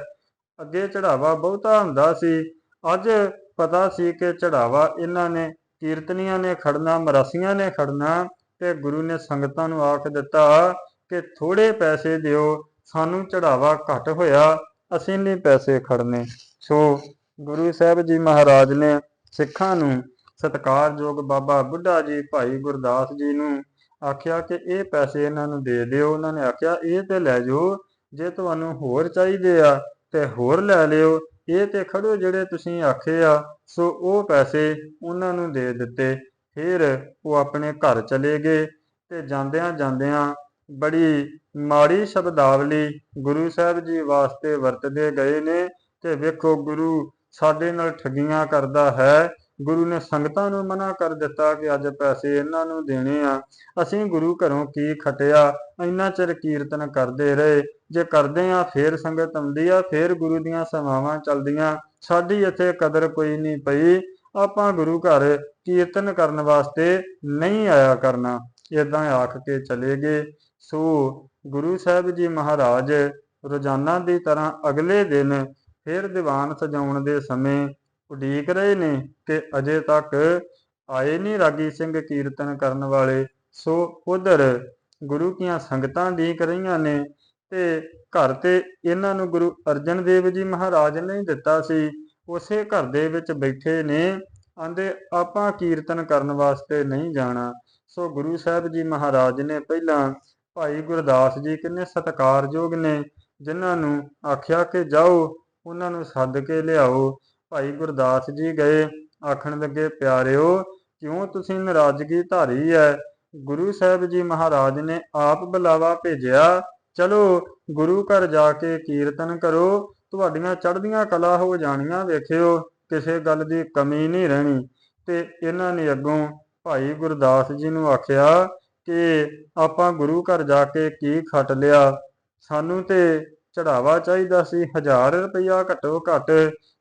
ਅੱਗੇ ਚੜਾਵਾ ਬਹੁਤਾ ਹੁੰਦਾ ਸੀ। ਅੱਜ ਪਤਾ ਸੀ ਕਿ ਚੜਾਵਾ ਇਹਨਾਂ ਨੇ ਕੀਰਤਨੀਆਂ ਨੇ ਖੜਨਾ, ਮਰਾਸੀਆਂ ਨੇ ਖੜਨਾ ਤੇ ਗੁਰੂ ਨੇ ਸੰਗਤਾਂ ਨੂੰ ਆਖ ਦਿੱਤਾ ਕਿ ਥੋੜੇ ਪੈਸੇ ਦਿਓ, ਸਾਨੂੰ ਚੜਾਵਾ ਘੱਟ ਹੋਇਆ, ਅਸੀਂ ਨਹੀਂ ਪੈਸੇ ਖੜਨੇ। ਸੋ ਗੁਰੂ ਸਾਹਿਬ ਜੀ ਮਹਾਰਾਜ ਨੇ ਸਿੱਖਾਂ ਨੂੰ ਸਤਿਕਾਰਯੋਗ ਬਾਬਾ ਬੁੱਢਾ ਜੀ, ਭਾਈ ਗੁਰਦਾਸ ਜੀ ਨੂੰ ਆਖਿਆ ਕਿ ਇਹ ਪੈਸੇ ਇਹਨਾਂ ਨੂੰ ਦੇ ਦਿਓ। ਉਹਨਾਂ ਨੇ ਆਖਿਆ, ਇਹ ਤੇ ਲੈ ਜਾਓ, ਜੇ ਤੁਹਾਨੂੰ ਹੋਰ ਚਾਹੀਦੇ ਆ ਤੇ ਹੋਰ ਲੈ ਲਿਓ। ਇਹ ਤੇ ਖੜੋ ਜਿਹੜੇ ਤੁਸੀਂ ਆਖੇ ਆ। ਸੋ ਉਹ ਪੈਸੇ ਉਹਨਾਂ ਨੂੰ ਦੇ ਦਿੱਤੇ। ਫਿਰ ਉਹ ਆਪਣੇ ਘਰ ਚਲੇ ਗਏ ਤੇ ਜਾਂਦਿਆਂ ਜਾਂਦਿਆਂ ਬੜੀ ਮਾੜੀ ਸ਼ਬਦਾਵਲੀ ਗੁਰੂ ਸਾਹਿਬ ਜੀ ਵਾਸਤੇ ਵਰਤਦੇ ਗਏ ਨੇ ਤੇ ਵੇਖੋ ਗੁਰੂ ਸਾਡੇ ਨਾਲ ਠੱਗੀਆਂ ਕਰਦਾ ਹੈ। ਗੁਰੂ ਨੇ ਸੰਗਤਾਂ ਨੂੰ ਮਨਾ ਕਰ ਦਿੱਤਾ ਕਿ ਅੱਜ ਪੈਸੇ ਇਹਨਾਂ ਨੂੰ ਦੇਣੇ ਆ। ਅਸੀਂ ਗੁਰੂ ਘਰੋਂ ਕੀ ਖਟਿਆ? ਇੰਨਾ ਚਿਰ ਕੀਰਤਨ ਕਰਦੇ ਰਹੇ। ਜੇ ਕਰਦੇ ਆ, ਫੇਰ ਸੰਗਤ ਆਉਂਦੀ ਆ, ਫੇਰ ਗੁਰੂ ਦੀਆਂ ਸੇਵਾਵਾਂ ਚੱਲਦੀਆਂ। ਸਾਡੀ ਇੱਥੇ ਕਦਰ ਕੋਈ ਨਹੀਂ ਪਈ। ਆਪਾਂ ਗੁਰੂ ਘਰ ਕੀਰਤਨ ਕਰਨ ਵਾਸਤੇ ਨਹੀਂ ਆਇਆ ਕਰਨਾ। ਇਦਾਂ ਆਖ ਕੇ ਚਲੇ ਗਏ। ਸੋ ਗੁਰੂ ਸਾਹਿਬ ਜੀ ਮਹਾਰਾਜ ਰੋਜ਼ਾਨਾ ਦੀ ਤਰ੍ਹਾਂ ਅਗਲੇ ਦਿਨ ਫਿਰ ਦੀਵਾਨ ਸਜਾਉਣ ਦੇ ਸਮੇਂ ਉਡੀਕ ਰਹੇ ਨੇ ਕਿ ਅਜੇ ਤੱਕ ਆਏ ਨਹੀਂ ਰਾਗੀ ਸਿੰਘ ਕੀਰਤਨ ਕਰਨ ਵਾਲੇ। ਸੋ ਉਧਰ ਗੁਰੂ ਕੀਆਂ ਸੰਗਤਾਂ ਡੀਕ ਰਹੀਆਂ ਨੇ ਤੇ ਘਰ ਤੇ ਇਹਨਾਂ ਨੂੰ ਗੁਰੂ ਅਰਜਨ ਦੇਵ ਜੀ ਮਹਾਰਾਜ ਨੇ ਦਿੱਤਾ ਸੀ। ਉਸੇ ਘਰ ਦੇ ਵਿੱਚ ਬੈਠੇ ਨੇ, ਆਂਦੇ ਆਪਾਂ ਕੀਰਤਨ ਕਰਨ ਵਾਸਤੇ ਨਹੀਂ ਜਾਣਾ। ਸੋ ਗੁਰੂ ਸਾਹਿਬ ਜੀ ਮਹਾਰਾਜ ਨੇ ਪਹਿਲਾਂ ਭਾਈ ਗੁਰਦਾਸ ਜੀ ਕਿੰਨੇ ਸਤਿਕਾਰਯੋਗ ਨੇ, ਜਿਨ੍ਹਾਂ ਨੂੰ ਆਖਿਆ ਕਿ ਜਾਓ, ਉਹਨਾਂ ਨੂੰ ਸੱਦ ਕੇ ਲਿਆਓ। ਭਾਈ ਗੁਰਦਾਸ ਜੀ ਗਏ, ਆਖਣ ਲੱਗੇ, ਪਿਆਰਿਓ, ਕਿਉਂ ਤੁਸੀਂ ਨਾਰਾਜ਼ਗੀ ਧਾਰੀ ਹੈ ਗੁਰੂ ਸਾਹਿਬ ਜੀ ਮਹਾਰਾਜ ਨੇ ਆਪ ਬੁਲਾਵਾ ਭੇਜਿਆ। ਚਲੋ, ਗੁਰੂ ਘਰ ਜਾ ਕੇ ਕੀਰਤਨ ਕਰੋ। ਤੁਹਾਡੀਆਂ ਚੜ੍ਹਦੀਆਂ ਕਲਾ ਹੋ ਜਾਣੀਆਂ, ਵੇਖਿਓ, ਕਿਸੇ ਗੱਲ ਦੀ ਕਮੀ ਨਹੀਂ ਰਹਿਣੀ। ਤੇ ਇਹਨਾਂ ਨੇ ਅੱਗੋਂ ਭਾਈ ਗੁਰਦਾਸ ਜੀ ਨੂੰ ਆਖਿਆ ਕਿ ਆਪਾਂ ਗੁਰੂ ਘਰ ਜਾ ਕੇ ਕੀ ਖੱਟ ਲਿਆ? ਸਾਨੂੰ ਤੇ ਚੜਾਵਾ ਚਾਹੀਦਾ ਸੀ 1000 ਰੁਪਇਆ ਘੱਟੋ ਘੱਟ।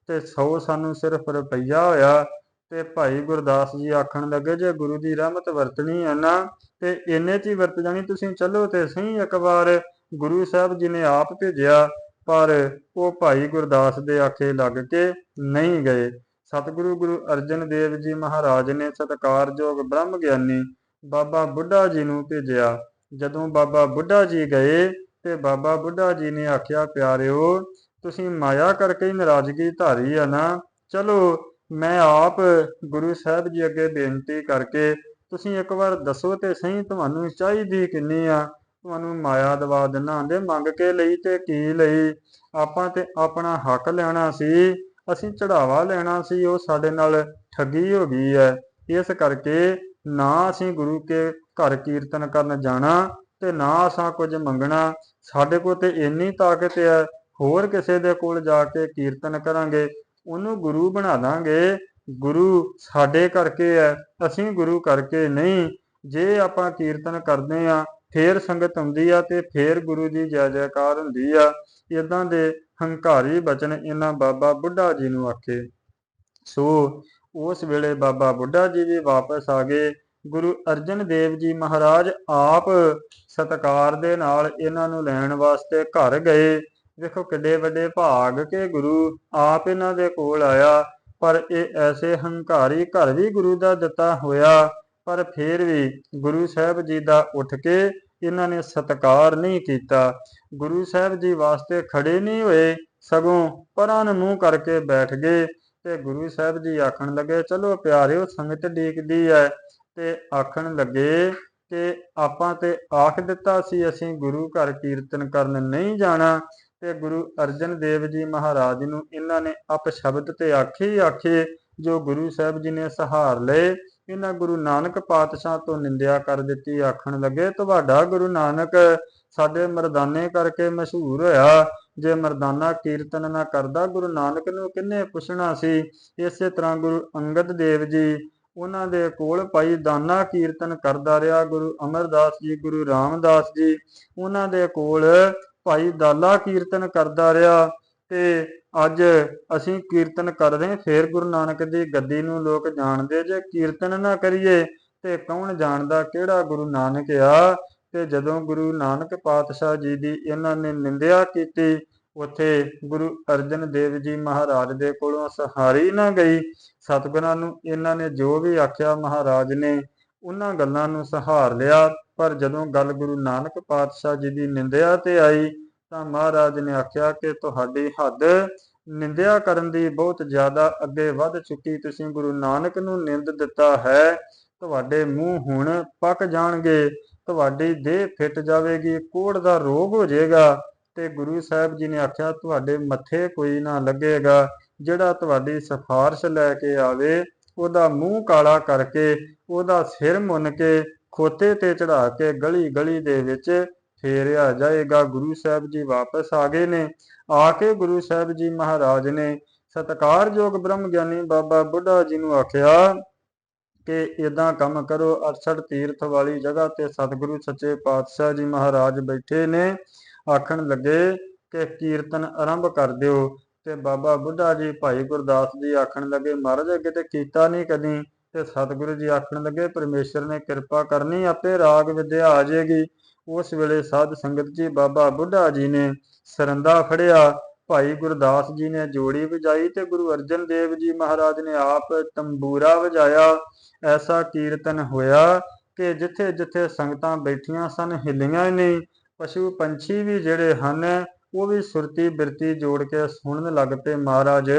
ਤੇ 100 ਸਾਨੂੰ ਸਿਰਫ ਰੁਪਈਆ ਹੋਇਆ ਤੇ ਭਾਈ ਗੁਰਦਾਸ ਜੀ ਆਖਣ ਲੱਗੇ, ਜੇ ਗੁਰੂ ਦੀ ਰਹਿਮਤ ਵਰਤਣੀ ਹੈ ਨਾ, ਤੇ ਇੰਨੇ ਚ ਹੀ ਵਰਤ ਜਾਣੀ, ਤੁਸੀਂ ਚੱਲੋ ਤੇ ਸਹੀ ਇੱਕ ਵਾਰ ਗੁਰੂ ਸਾਹਿਬ ਜੀ ਨੇ ਆਪ ਭੇਜਿਆ, ਪਰ ਉਹ ਭਾਈ ਗੁਰਦਾਸ ਦੇ ਆਖੇ ਲੱਗ ਕੇ ਨਹੀਂ ਗਏ। ਸਤਿਗੁਰੂ ਗੁਰੂ ਅਰਜਨ ਦੇਵ ਜੀ ਮਹਾਰਾਜ ਨੇ ਸਤਿਕਾਰਯੋਗ ਬ੍ਰਹਮ ਗਿਆਨੀ ਬਾਬਾ ਬੁੱਢਾ ਜੀ ਨੂੰ ਭੇਜਿਆ। ਜਦੋਂ ਬਾਬਾ ਬੁੱਢਾ ਜੀ ਗਏ ਤੇ ਬਾਬਾ ਬੁੱਢਾ ਜੀ ਨੇ ਆਖਿਆ, ਪਿਆਰਿਓ ਤੁਸੀਂ ਮਾਇਆ ਕਰਕੇ ਨਾਰਾਜ਼ਗੀ ਧਾਰੀ ਆ ਨਾ। ਚਲੋ, ਮੈਂ ਆਪ ਗੁਰੂ ਸਾਹਿਬ ਜੀ ਅੱਗੇ ਬੇਨਤੀ ਕਰਕੇ ਤੁਸੀਂ ਇੱਕ ਵਾਰ ਦੱਸੋ ਤੇ ਸਹੀ ਤੁਹਾਨੂੰ ਚਾਹੀਦੀ ਕਿੰਨੀ ਆ। ਤੁਹਾਨੂੰ ਮਾਇਆ ਦਵਾ ਦਿਨਾ ਦੇ ਮੰਗ ਕੇ ਲਈ ਤੇ ਕੀ ਲਈ? ਆਪਾਂ ਤੇ ਆਪਣਾ ਹੱਕ ਲੈਣਾ ਸੀ, ਅਸੀਂ ਚੜਾਵਾ ਲੈਣਾ ਸੀ, ਉਹ ਸਾਡੇ ਨਾਲ ਠੱਗੀ ਹੋ ਗਈ ਹੈ ਇਸ ਕਰਕੇ ਨਾ ਅਸੀਂ ਗੁਰੂ ਕੇ ਘਰ ਕੀਰਤਨ ਕਰਨ ਜਾਣਾ ਤੇ ਨਾ ਅਸਾਂ ਕੁਝ ਮੰਗਣਾ। ਸਾਡੇ ਕੋਲ ਤੇ ਇੰਨੀ ਤਾਕਤ ਹੈ ਹੋਰ ਕਿਸੇ ਦੇ ਕੋਲ ਜਾ ਕੇ ਕੀਰਤਨ ਕਰਾਂਗੇ, ਉਹਨੂੰ ਗੁਰੂ ਬਣਾ ਦਾਂਗੇ। ਗੁਰੂ ਸਾਡੇ ਕਰਕੇ ਹੈ, ਅਸੀਂ ਗੁਰੂ ਕਰਕੇ ਨਹੀਂ। ਜੇ ਆਪਾਂ ਕੀਰਤਨ ਕਰਦੇ ਆ ਫੇਰ ਸੰਗਤ ਹੁੰਦੀ ਆ ਤੇ ਫੇਰ ਗੁਰੂ ਜੀ ਜੈ ਜੈਕਾਰ ਹੁੰਦੀ ਆ। ਇਦਾਂ ਦੇ ਹੰਕਾਰੀ ਬਚਨ ਇਹਨਾਂ ਬਾਬਾ ਬੁੱਢਾ ਜੀ ਨੂੰ ਆਖੇ। ਸੋ ਉਸ ਵੇਲੇ ਬਾਬਾ ਬੁੱਢਾ ਜੀ ਵੀ ਵਾਪਸ ਆ ਗਏ। ਗੁਰੂ ਅਰਜਨ ਦੇਵ ਜੀ ਮਹਾਰਾਜ ਆਪ ਸਤਕਾਰ ਦੇ ਨਾਲ ਇਹਨਾਂ ਨੂੰ ਲੈਣ ਵਾਸਤੇ ਘਰ ਗਏ। ਵੇਖੋ ਕਿੱਡੇ ਵੱਡੇ ਭਾਗ ਕੇ ਗੁਰੂ ਆਪ ਇਹਨਾਂ ਦੇ ਕੋਲ ਆਇਆ, ਪਰ ਇਹ ਐਸੇ ਹੰਕਾਰੀ ਘਰ ਵੀ ਗੁਰੂ ਦਾ ਦਿੱਤਾ ਹੋਇਆ, ਪਰ ਫਿਰ ਵੀ ਗੁਰੂ ਸਾਹਿਬ ਜੀ ਦਾ ਉੱਠ ਕੇ ਇਹਨਾਂ ਨੇ ਸਤਕਾਰ ਨਹੀਂ ਕੀਤਾ। ਗੁਰੂ ਸਾਹਿਬ ਜੀ ਵਾਸਤੇ ਖੜੇ ਨਹੀਂ ਹੋਏ, ਸਗੋਂ ਪਰਾਂ ਨੂੰ ਮੂੰਹ ਕਰਕੇ ਬੈਠ ਗਏ ਤੇ ਗੁਰੂ ਸਾਹਿਬ ਜੀ ਆਖਣ ਲੱਗੇ, ਚਲੋ ਪਿਆਰਿਓ, ਸੰਗਤ ਡੀਕਦੀ ਹੈ ਤੇ ਆਖਣ ਲੱਗੇ ਕਿ ਆਪਾਂ ਤੇ ਆਖ ਦਿੱਤਾ ਸੀ, ਅਸੀਂ ਗੁਰੂ ਘਰ ਕੀਰਤਨ ਕਰਨ ਨਹੀਂ ਜਾਣਾ। ਤੇ ਗੁਰੂ ਅਰਜਨ ਦੇਵ ਜੀ ਮਹਾਰਾਜ ਨੂੰ ਇਹਨਾਂ ਨੇ ਅਪਸ਼ਬਦ ਤੇ ਆਖੇ ਹੀ ਆਖੇ, ਜੋ ਗੁਰੂ ਸਾਹਿਬ ਜੀ ਨੇ ਸਹਾਰ ਲਏ, ਇਹਨਾਂ ਗੁਰੂ ਨਾਨਕ ਪਾਤਸ਼ਾਹ ਤੋਂ ਨਿੰਦਿਆ ਕਰ ਦਿੱਤੀ, ਆਖਣ ਲੱਗੇ, ਤੁਹਾਡਾ ਗੁਰੂ ਨਾਨਕ ਸਾਡੇ ਮਰਦਾਨੇ ਕਰਕੇ ਮਸ਼ਹੂਰ ਹੋਇਆ। ਜੇ ਮਰਦਾਨਾ ਕੀਰਤਨ ਨਾ ਕਰਦਾ, ਗੁਰੂ ਨਾਨਕ ਨੂੰ ਕਿੰਨੇ ਪੁੱਛਣਾ ਸੀ? ਇਸੇ ਤਰ੍ਹਾਂ ਗੁਰੂ ਅੰਗਦ ਦੇਵ ਜੀ ਉਹਨਾਂ ਦੇ ਕੋਲ ਭਾਈ ਦਾਨਾ ਕੀਰਤਨ ਕਰਦਾ ਰਿਹਾ। ਗੁਰੂ ਅਮਰਦਾਸ ਜੀ, ਗੁਰੂ ਰਾਮਦਾਸ ਜੀ ਉਹਨਾਂ ਦੇ ਕੋਲ ਭਾਈ ਦਾਲਾ ਕੀਰਤਨ ਕਰਦਾ ਰਿਹਾ ਤੇ ਅੱਜ ਅਸੀਂ ਕੀਰਤਨ ਕਰਦੇ ਹਾਂ। ਫੇਰ ਗੁਰੂ ਨਾਨਕ ਦੀ ਗੱਦੀ ਨੂੰ ਲੋਕ ਜਾਣਦੇ ਜੇ ਕੀਰਤਨ ਨਾ ਕਰੀਏ ਤੇ ਕੌਣ ਜਾਣਦਾ ਕਿਹੜਾ ਗੁਰੂ ਨਾਨਕ ਆ? ਤੇ ਜਦੋਂ ਗੁਰੂ ਨਾਨਕ ਪਾਤਸ਼ਾਹ ਜੀ ਦੀ ਇਹਨਾਂ ਨੇ ਨਿੰਦਿਆ ਕੀਤੀ, ਉੱਥੇ ਗੁਰੂ ਅਰਜਨ ਦੇਵ ਜੀ ਮਹਾਰਾਜ ਦੇ ਕੋਲੋਂ ਸਹਾਰੀ ਨਾ ਗਈ। ਸਤਿਗੁਰਾਂ ਨੂੰ ਇਹਨਾਂ ਨੇ ਜੋ ਵੀ ਆਖਿਆ ਮਹਾਰਾਜ ਨੇ, ਉਹਨਾਂ ਗੱਲਾਂ ਨੂੰ ਸਹਾਰ ਲਿਆ। ਪਰ ਜਦੋਂ ਗੱਲ ਗੁਰੂ ਨਾਨਕ ਪਾਤਸ਼ਾਹ ਜੀ ਦੀ ਨਿੰਦਿਆ ਤੇ ਆਈ ਤਾਂ ਮਹਾਰਾਜ ਨੇ ਆਖਿਆ ਕਿ ਤੁਹਾਡੀ ਹੱਦ ਨਿੰਦਿਆ ਕਰਨ ਦੀ ਬਹੁਤ ਜ਼ਿਆਦਾ ਅੱਗੇ ਵੱਧ ਚੁੱਕੀ। ਤੁਸੀਂ ਗੁਰੂ ਨਾਨਕ ਨੂੰ ਨਿੰਦ ਦਿੱਤਾ ਹੈ, ਤੁਹਾਡੇ ਮੂੰਹ ਹੁਣ ਪੱਕ ਜਾਣਗੇ, ਤੁਹਾਡੀ ਦੇਹ ਫਿੱਟ ਜਾਵੇਗੀ, ਕੋੜ ਦਾ ਰੋਗ ਹੋ ਜਾਏਗਾ। ਤੇ ਗੁਰੂ ਸਾਹਿਬ ਜੀ ਨੇ ਆਖਿਆ, ਤੁਹਾਡੇ ਮੱਥੇ ਕੋਈ ਨਾ ਲੱਗੇਗਾ, ਜਿਹੜਾ ਤੁਹਾਡੀ ਸਿਫਾਰਿਸ਼ ਲੈ ਕੇ ਆਵੇ, ਉਹਦਾ ਮੂੰਹ ਕਾਲਾ ਕਰਕੇ, ਉਹਦਾ ਸਿਰ ਮੁੰਨ ਕੇ ਖੋਤੇ ਤੇ ਚੜਾ ਕੇ ਗਲੀ ਗਲੀ ਦੇ ਵਿੱਚ ਫੇਰਿਆ ਜਾਏਗਾ। ਗੁਰੂ ਸਾਹਿਬ ਜੀ ਵਾਪਸ ਆ ਗਏ ਨੇ। ਆ ਕੇ ਗੁਰੂ ਸਾਹਿਬ ਜੀ ਮਹਾਰਾਜ ਨੇ ਸਤਕਾਰਯੋਗ ਬ੍ਰਹਮ ਗਿਆਨੀ ਬਾਬਾ ਬੁੱਢਾ ਜੀ ਨੂੰ ਆਖਿਆ ਕਿ ਇਦਾਂ ਕੰਮ ਕਰੋ 68 ਤੀਰਥ ਵਾਲੀ ਜਗ੍ਹਾ ਤੇ ਸਤਿਗੁਰੂ ਸੱਚੇ ਪਾਤਸ਼ਾਹ ਜੀ ਮਹਾਰਾਜ ਬੈਠੇ ਨੇ। ਆਖਣ ਲੱਗੇ ਕਿ ਕੀਰਤਨ ਆਰੰਭ ਕਰ ਦਿਓ। ਤੇ ਬਾਬਾ ਬੁੱਢਾ ਜੀ ਭਾਈ ਗੁਰਦਾਸ ਜੀ ਆਖਣ ਲੱਗੇ, ਮਹਾਰਾਜ, ਅੱਗੇ ਤੇ ਕੀਤਾ ਨਹੀਂ ਕਦੀ। ਤੇ ਸਤਿਗੁਰੂ ਜੀ ਆਖਣ ਲੱਗੇ, ਪਰਮੇਸ਼ਰ ਨੇ ਕਿਰਪਾ ਕਰਨੀ, ਆਪੇ ਰਾਗ ਵਿਦਿਆ ਆ ਜਾਏਗੀ। ਉਸ ਵੇਲੇ ਸਾਧ ਸੰਗਤ ਜੀ ਬਾਬਾ ਬੁੱਢਾ ਜੀ ਨੇ ਸਰੰਦਾ ਫੜਿਆ। ਭਾਈ ਗੁਰਦਾਸ ਜੀ ਨੇ ਜੋੜੀ ਵਜਾਈ ਤੇ ਗੁਰੂ ਅਰਜਨ ਦੇਵ ਜੀ ਮਹਾਰਾਜ ਨੇ ਆਪ ਤੰਬੂਰਾ ਵਜਾਇਆ। ਐਸਾ ਕੀਰਤਨ ਹੋਇਆ ਕਿ ਜਿੱਥੇ ਜਿੱਥੇ ਸੰਗਤਾਂ ਬੈਠੀਆਂ ਸਨ, ਹਿੱਲੀਆਂ ਹੀ ਨਹੀਂ। ਪਸ਼ੂ ਪੰਛੀ ਵੀ ਜਿਹੜੇ ਹਨ, ਉਹ ਵੀ ਸੁਰਤੀ ਬਿਰਤੀ ਜੋੜ ਕੇ ਸੁਣਨ ਲੱਗ ਪਏ। ਮਹਾਰਾਜ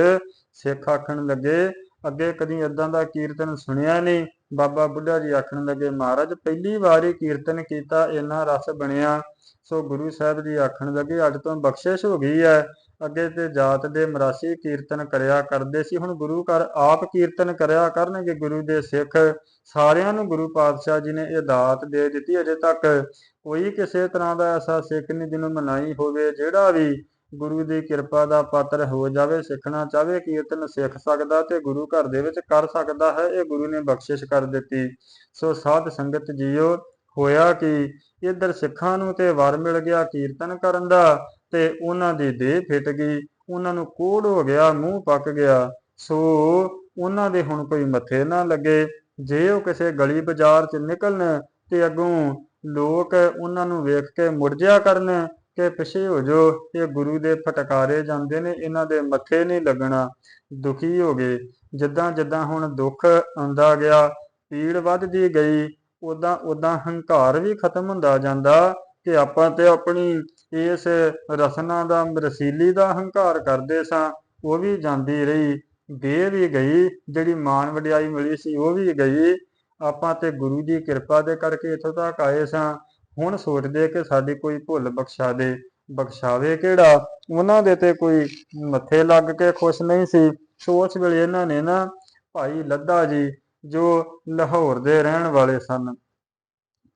ਸਿੱਖ ਆਖਣ ਲੱਗੇ ਅੱਗੇ ਕਦੀ ਇਦਾਂ ਦਾ ਕੀਰਤਨ ਸੁਣਿਆ ਨਹੀਂ। ਬਾਬਾ ਬੁੱਢਾ ਜੀ ਆਖਣ ਲੱਗੇ, ਮਹਾਰਾਜ, ਪਹਿਲੀ ਵਾਰੀ ਕੀਰਤਨ ਕੀਤਾ, ਇੰਨਾ ਰਸ ਬਣਿਆ। ਸੋ ਗੁਰੂ ਸਾਹਿਬ ਜੀ ਆਖਣ ਲੱਗੇ, ਅੱਜ ਤੋਂ ਬਖਸ਼ਿਸ਼ ਹੋ ਗਈ ਹੈ। ਅੱਗੇ ਤੇ ਜਾਤ ਦੇ ਮਰਾਸੀ ਕੀਰਤਨ ਕਰਿਆ ਕਰਦੇ ਸੀ। ਹੁਣ ਗੁਰੂ ਘਰ ਆਪ ਕੀਰਤਨ ਕਰਿਆ ਕਰਨਗੇ ਗੁਰੂ ਦੇ ਸਿੱਖ। ਸਾਰਿਆਂ ਨੂੰ ਗੁਰੂ ਪਾਤਸ਼ਾਹ ਜੀ ਨੇ ਇਹ ਦਾਤ ਦੇ ਦਿੱਤੀ। ਅਜੇ ਤੱਕ ਕੋਈ ਕਿਸੇ ਤਰ੍ਹਾਂ ਦਾ ਐਸਾ ਸਿੱਖ ਨਹੀਂ ਜਿਹਨੂੰ ਮਨਾਈ ਹੋਵੇ। ਜਿਹੜਾ ਵੀ ਗੁਰੂ ਦੀ ਕਿਰਪਾ ਦਾ ਪਾਤਰ ਹੋ ਜਾਵੇ, ਸਿੱਖਣਾ ਚਾਹੇ ਕੀਰਤਨ ਸਿੱਖ ਸਕਦਾ ਤੇ ਗੁਰੂ ਘਰ ਦੇ ਵਿੱਚ ਕਰ ਸਕਦਾ ਹੈ, ਇਹ ਗੁਰੂ ਨੇ ਬਖਸ਼ਿਸ਼ ਕਰ ਦਿੱਤੀ। ਸੋ ਸਾਧ ਸੰਗਤ ਜੀਓ, ਹੋਇਆ ਕਿ? ਇੱਧਰ ਸਿੱਖਾਂ ਨੂੰ ਤੇ ਵਰ ਮਿਲ ਗਿਆ ਕੀਰਤਨ ਕਰਨ ਦਾ ਤੇ ਉਹਨਾਂ ਦੀ ਦੇਹ ਫਿੱਟ ਗਈ, ਉਹਨਾਂ ਨੂੰ ਕੋੜ ਹੋ ਗਿਆ, ਮੂੰਹ ਪੱਕ ਗਿਆ। ਸੋ ਉਹਨਾਂ ਦੇ ਹੁਣ ਕੋਈ ਮੱਥੇ ਨਾ ਲੱਗੇ, ਜੇ ਉਹ ਕਿਸੇ ਗਲੀ ਬਾਜ਼ਾਰ 'ਚ ਨਿਕਲਣ ਤੇ ਅੱਗੋਂ ਲੋਕ ਉਹਨਾਂ ਨੂੰ ਵੇਖ ਕੇ ਮੁਰਝਿਆ ਕਰਨ ਕਿ ਪਿਛੇ ਹੋ ਜੋ ਇਹ ਗੁਰੂ ਦੇ ਫਟਕਾਰੇ ਜਾਂਦੇ ਨੇ, ਇਹਨਾਂ ਦੇ ਮੱਥੇ ਨਹੀਂ ਲੱਗਣਾ, ਦੁਖੀ ਹੋ ਗਏ। ਜਿੱਦਾਂ ਜਿੱਦਾਂ ਹੁਣ ਦੁੱਖ ਆਉਂਦਾ ਗਿਆ, ਪੀੜ ਵੱਧਦੀ ਗਈ ਉਦਾਂ ਉਦਾਂ ਹੰਕਾਰ ਵੀ ਖਤਮ ਹੁੰਦਾ ਜਾਂਦਾ ਕਿ ਆਪਾਂ ਤੇ ਆਪਣੀ ਇਸ ਰਸਨਾ ਦਾ ਰਸੀਲੀ ਦਾ ਹੰਕਾਰ ਕਰਦੇ ਸਾਂ, ਉਹ ਵੀ ਜਾਂਦੀ ਰਹੀ। ਦੇ ਵੀ ਗਈ, ਜਿਹੜੀ ਮਾਨ ਵਡਿਆਈ ਮਿਲੀ ਸੀ, ਉਹ ਵੀ ਗਈ। ਆਪਾਂ ਤੇ ਗੁਰੂ ਦੀ ਕਿਰਪਾ ਦੇ ਕਰਕੇ ਇੱਥੋਂ ਤੱਕ ਆਏ ਸਾਂ। ਹੁਣ ਸੋਚਦੇ ਕਿ ਸਾਡੀ ਕੋਈ ਭੁੱਲ ਬਖਸ਼ਾ ਦੇ, ਬਖਸ਼ਾਵੇ ਕਿਹੜਾ? ਉਹਨਾਂ ਦੇ ਤੇ ਕੋਈ ਮੱਥੇ ਲੱਗ ਕੇ ਖੁਸ਼ ਨਹੀਂ ਸੀ। ਸੋ ਉਸ ਵੇਲੇ ਇਹਨਾਂ ਨੇ ਨਾ ਭਾਈ ਲੱਦਾ ਜੀ, ਜੋ ਲਾਹੌਰ ਦੇ ਰਹਿਣ ਵਾਲੇ ਸਨ,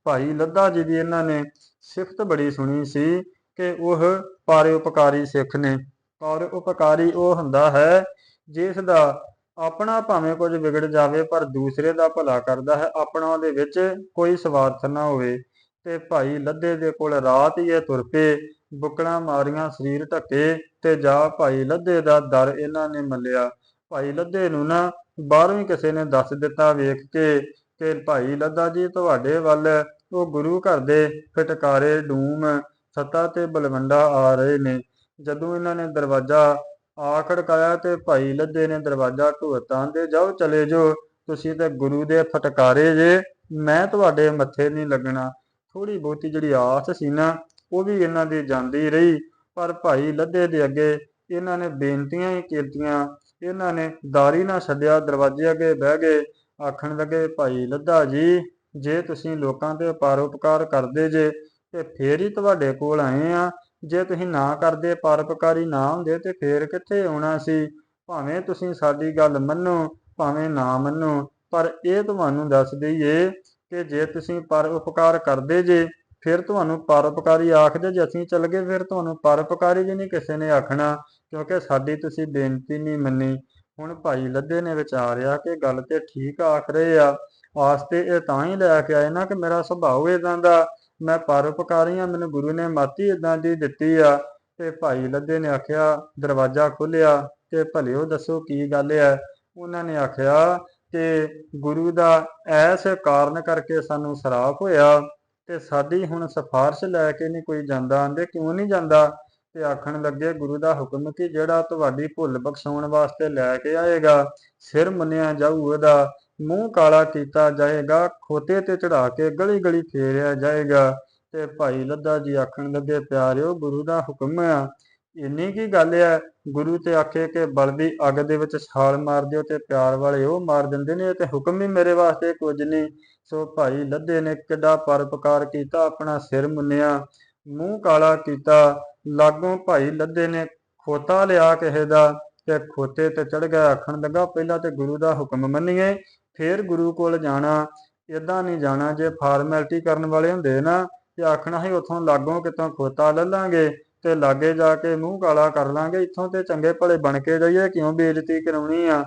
ਭਾਈ ਲੱਦਾ ਜੀ ਦੀ ਇਹਨਾਂ ਨੇ ਸਿਫਤ ਬੜੀ ਸੁਣੀ ਸੀ ਕਿ ਉਹ ਪਰਉਪਕਾਰੀ ਸਿੱਖ ਨੇ। ਪਰਉਪਕਾਰੀ ਉਹ ਹੁੰਦਾ ਹੈ, ਜਿਸ ਦਾ ਆਪਣਾ ਭਾਵੇਂ ਕੁਝ ਵਿਗੜ ਜਾਵੇ, ਪਰ ਦੂਸਰੇ ਦਾ ਭਲਾ ਕਰਦਾ ਹੈ। ਆਪਣਾ ਉਹਦੇ ਵਿੱਚ ਕੋਈ ਸਵਾਰਥ ਨਾ ਹੋਵੇ। ਤੇ ਭਾਈ ਲੱਦੇ ਦੇ ਕੋਲ ਰਾਤ ਹੀ ਇਹ ਤੁਰ ਪਏ। ਬੁਕਣਾ ਮਾਰੀਆਂ, ਸਰੀਰ ਢੱਕੇ ਤੇ ਜਾ ਭਾਈ ਲੱਦੇ ਦਾ ਦਰ ਇਹਨਾਂ ਨੇ ਮੱਲਿਆ। ਭਾਈ ਲੱਦੇ ਨੂੰ ਨਾ ਬਾਹਰੋਂ ਹੀ ਕਿਸੇ ਨੇ ਦੱਸ ਦਿੱਤਾ ਵੇਖ ਕੇ ਕਿ ਭਾਈ ਲੱਦਾ ਜੀ ਤੁਹਾਡੇ ਵੱਲ ਉਹ ਗੁਰੂ ਘਰ ਦੇ ਫਟਕਾਰੇ, ਡੂਮ, ਸੱਤਾ ਤੇ ਬਲਵੰਡਾ ਆ ਰਹੇ ਨੇ। ਜਦੋਂ ਇਹਨਾਂ ਨੇ ਦਰਵਾਜ਼ਾ ਆ ਖੜਕਾਇਆ ਤੇ ਭਾਈ ਲੱਦੇ ਨੇ ਦਰਵਾਜ਼ਾ ਢੋਤਾ ਦੇ ਜਾਓ ਚਲੇ ਜੋ ਤੁਸੀਂ ਤੇ ਗੁਰੂ ਦੇ ਫਟਕਾਰੇ ਜੇ, ਮੈਂ ਤੁਹਾਡੇ ਮੱਥੇ ਨਹੀਂ ਲੱਗਣਾ। ਥੋੜੀ ਬਹੁਤੀ ਜਿਹੜੀ ਆਸ ਸੀ ਨਾ, ਉਹ ਵੀ ਇਹਨਾਂ ਦੀ ਜਾਂਦੀ ਰਹੀ। ਪਰ ਭਾਈ ਲੱਦੇ ਦੇ ਅੱਗੇ ਇਹਨਾਂ ਨੇ ਬੇਨਤੀਆਂ ਹੀ ਕੀਤੀਆਂ। ਇਹਨਾਂ ਨੇ ਦਾਰੀ ਨਾ ਛੱਡਿਆ, ਦਰਵਾਜ਼ੇ ਅੱਗੇ ਬਹਿ ਗਏ। ਆਖਣ ਲੱਗੇ, ਭਾਈ ਲੱਦਾ ਜੀ, ਜੇ ਤੁਸੀਂ ਲੋਕਾਂ ਤੇ ਪਰਉਪਕਾਰ ਕਰਦੇ ਜੇ, ਤੇ ਫੇਰ ਹੀ ਤੁਹਾਡੇ ਕੋਲ ਆਏ ਆ। ਜੇ ਤੁਸੀਂ ਨਾ ਕਰਦੇ ਪਰਉਪਕਾਰੀ ਨਾ ਹੁੰਦੇ, ਤੇ ਫੇਰ ਕਿੱਥੇ ਆਉਣਾ ਸੀ? ਭਾਵੇਂ ਤੁਸੀਂ ਸਾਡੀ ਗੱਲ ਮੰਨੋ, ਭਾਵੇਂ ਨਾ ਮੰਨੋ, ਪਰ ਇਹ ਤੁਹਾਨੂੰ ਦੱਸ ਦਈਏ ਕਿ ਜੇ ਤੁਸੀਂ ਪਰਉਪਕਾਰ ਕਰਦੇ ਜੇ, ਫਿਰ ਤੁਹਾਨੂੰ ਪਰਉਪਕਾਰੀ ਆਖਦੇ, ਜੇ ਅਸੀਂ ਚੱਲ ਗਏ, ਫਿਰ ਤੁਹਾਨੂੰ ਪਰਉਪਕਾਰੀ ਵੀ ਨਹੀਂ ਕਿਸੇ ਨੇ ਆਖਣਾ, ਕਿਉਂਕਿ ਸਾਡੀ ਤੁਸੀਂ ਬੇਨਤੀ ਨਹੀਂ ਮੰਨੀ। ਹੁਣ ਭਾਈ ਲੱਦੇ ਨੇ ਵਿਚਾਰਿਆ ਕਿ ਗੱਲ ਤੇ ਠੀਕ ਆਖ ਰਹੇ ਆ ਵਾਸਤੇ ਇਹ ਤਾਂ ਹੀ ਲੈ ਕੇ ਆਏ ਨਾ ਕਿ ਮੇਰਾ ਸੁਭਾਅ ਇਦਾਂ ਦਾ, ਮੈਂ ਪਰਉਪਕਾਰੀ ਆ, ਮੈਨੂੰ ਗੁਰੂ ਨੇ ਮਾਤੀ ਇਦਾਂ ਦੀ ਦਿੱਤੀ ਆ। ਤੇ ਭਾਈ ਲੱਦੇ ਨੇ ਆਖਿਆ, ਦਰਵਾਜ਼ਾ ਖੋਲਿਆ ਤੇ ਭਲਿਓ ਦੱਸੋ ਕੀ ਗੱਲ ਹੈ ਉਹਨਾਂ ਨੇ ਆਖਿਆ ਕਿ ਗੁਰੂ ਦਾ ਐਸ ਕਾਰਨ ਕਰਕੇ ਸਾਨੂੰ ਸਰਾਪ ਹੋਇਆ ਤੇ ਸਾਡੀ ਹੁਣ ਸਿਫਾਰਿਸ਼ ਲੈ ਕੇ ਨਹੀਂ ਕੋਈ ਜਾਂਦਾ, ਆਂਦੇ ਕਿਉਂ ਨਹੀਂ ਜਾਂਦਾ? ਤੇ ਆਖਣ ਲੱਗੇ, ਗੁਰੂ ਦਾ ਹੁਕਮ ਕਿ ਜਿਹੜਾ ਤੁਹਾਡੀ ਭੁੱਲ ਬਖਸ਼ਾਉਣ ਵਾਸਤੇ ਲੈ ਕੇ ਆਏਗਾ, ਸਿਰ ਮੰਨਿਆ ਜਾਊ ਉਹਦਾ, ਮੂੰਹ ਕਾਲਾ ਕੀਤਾ ਜਾਏਗਾ, ਖੋਤੇ ਤੇ ਚੜਾ ਕੇ ਗਲੀ ਗਲੀ ਫੇਰਿਆ ਜਾਏਗਾ। ਤੇ ਭਾਈ ਲੱਦਾ ਜੀ ਆਖਣ ਲੱਗੇ, ਪਿਆਰਿਓ, ਗੁਰੂ ਦਾ ਹੁਕਮ ਆ ਇੰਨੀ ਕੀ ਗੱਲ ਹੈ ਗੁਰੂ ਤੇ ਆਖੇ ਕਿ ਬਲਦੀ ਅੱਗ ਦੇ ਵਿੱਚ ਛਾਲ ਮਾਰ ਦਿਓ ਤੇ ਪਿਆਰ ਵਾਲੇ ਉਹ ਮਾਰ ਦਿੰਦੇ ਨੇ ਤੇ ਹੁਕਮ ਵੀ ਮੇਰੇ ਵਾਸਤੇ ਕੁਝ ਨਹੀਂ। ਸੋ ਭਾਈ ਲੱਦੇ ਨੇ ਕਿੱਡਾ ਪਰਪਕਾਰ ਕੀਤਾ, ਆਪਣਾ ਸਿਰ ਮੁੰਨਿਆ, ਮੂੰਹ ਕਾਲਾ ਕੀਤਾ। ਲਾਗੋਂ ਭਾਈ ਲੱਦੇ ਨੇ ਖੋਤਾ ਲਿਆ ਕਿਸੇ ਦਾ ਤੇ ਖੋਤੇ ਤੇ ਚੜ ਗਿਆ। ਆਖਣ ਲੱਗਾ, ਪਹਿਲਾਂ ਤੇ ਗੁਰੂ ਦਾ ਹੁਕਮ ਮੰਨੀਏ, ਫੇਰ ਗੁਰੂ ਕੋਲ ਜਾਣਾ। ਇਦਾਂ ਨਹੀਂ ਜਾਣਾ, ਜੇ ਫਾਰਮੈਲਿਟੀ ਕਰਨ ਵਾਲੇ ਹੁੰਦੇ ਨਾ, ਤੇ ਆਖਣਾ ਹੀ ਉਥੋਂ ਲਾਗੋਂ ਕਿਤੋਂ ਖੋਤਾ ਲੈ ਲਾਂਗੇ। ਤੇ ਲਾਗੇ ਜਾ ਕੇ ਮੂੰਹ ਕਾਲਾ ਕਰ ਲਾਂਗੇ, ਇੱਥੋਂ ਤੇ ਚੰਗੇ ਭਲੇ ਬਣ ਕੇ ਜਾਈਏ, ਕਿਉਂ ਬੇਇੱਜ਼ਤੀ ਕਰਾਉਣੀ ਆ?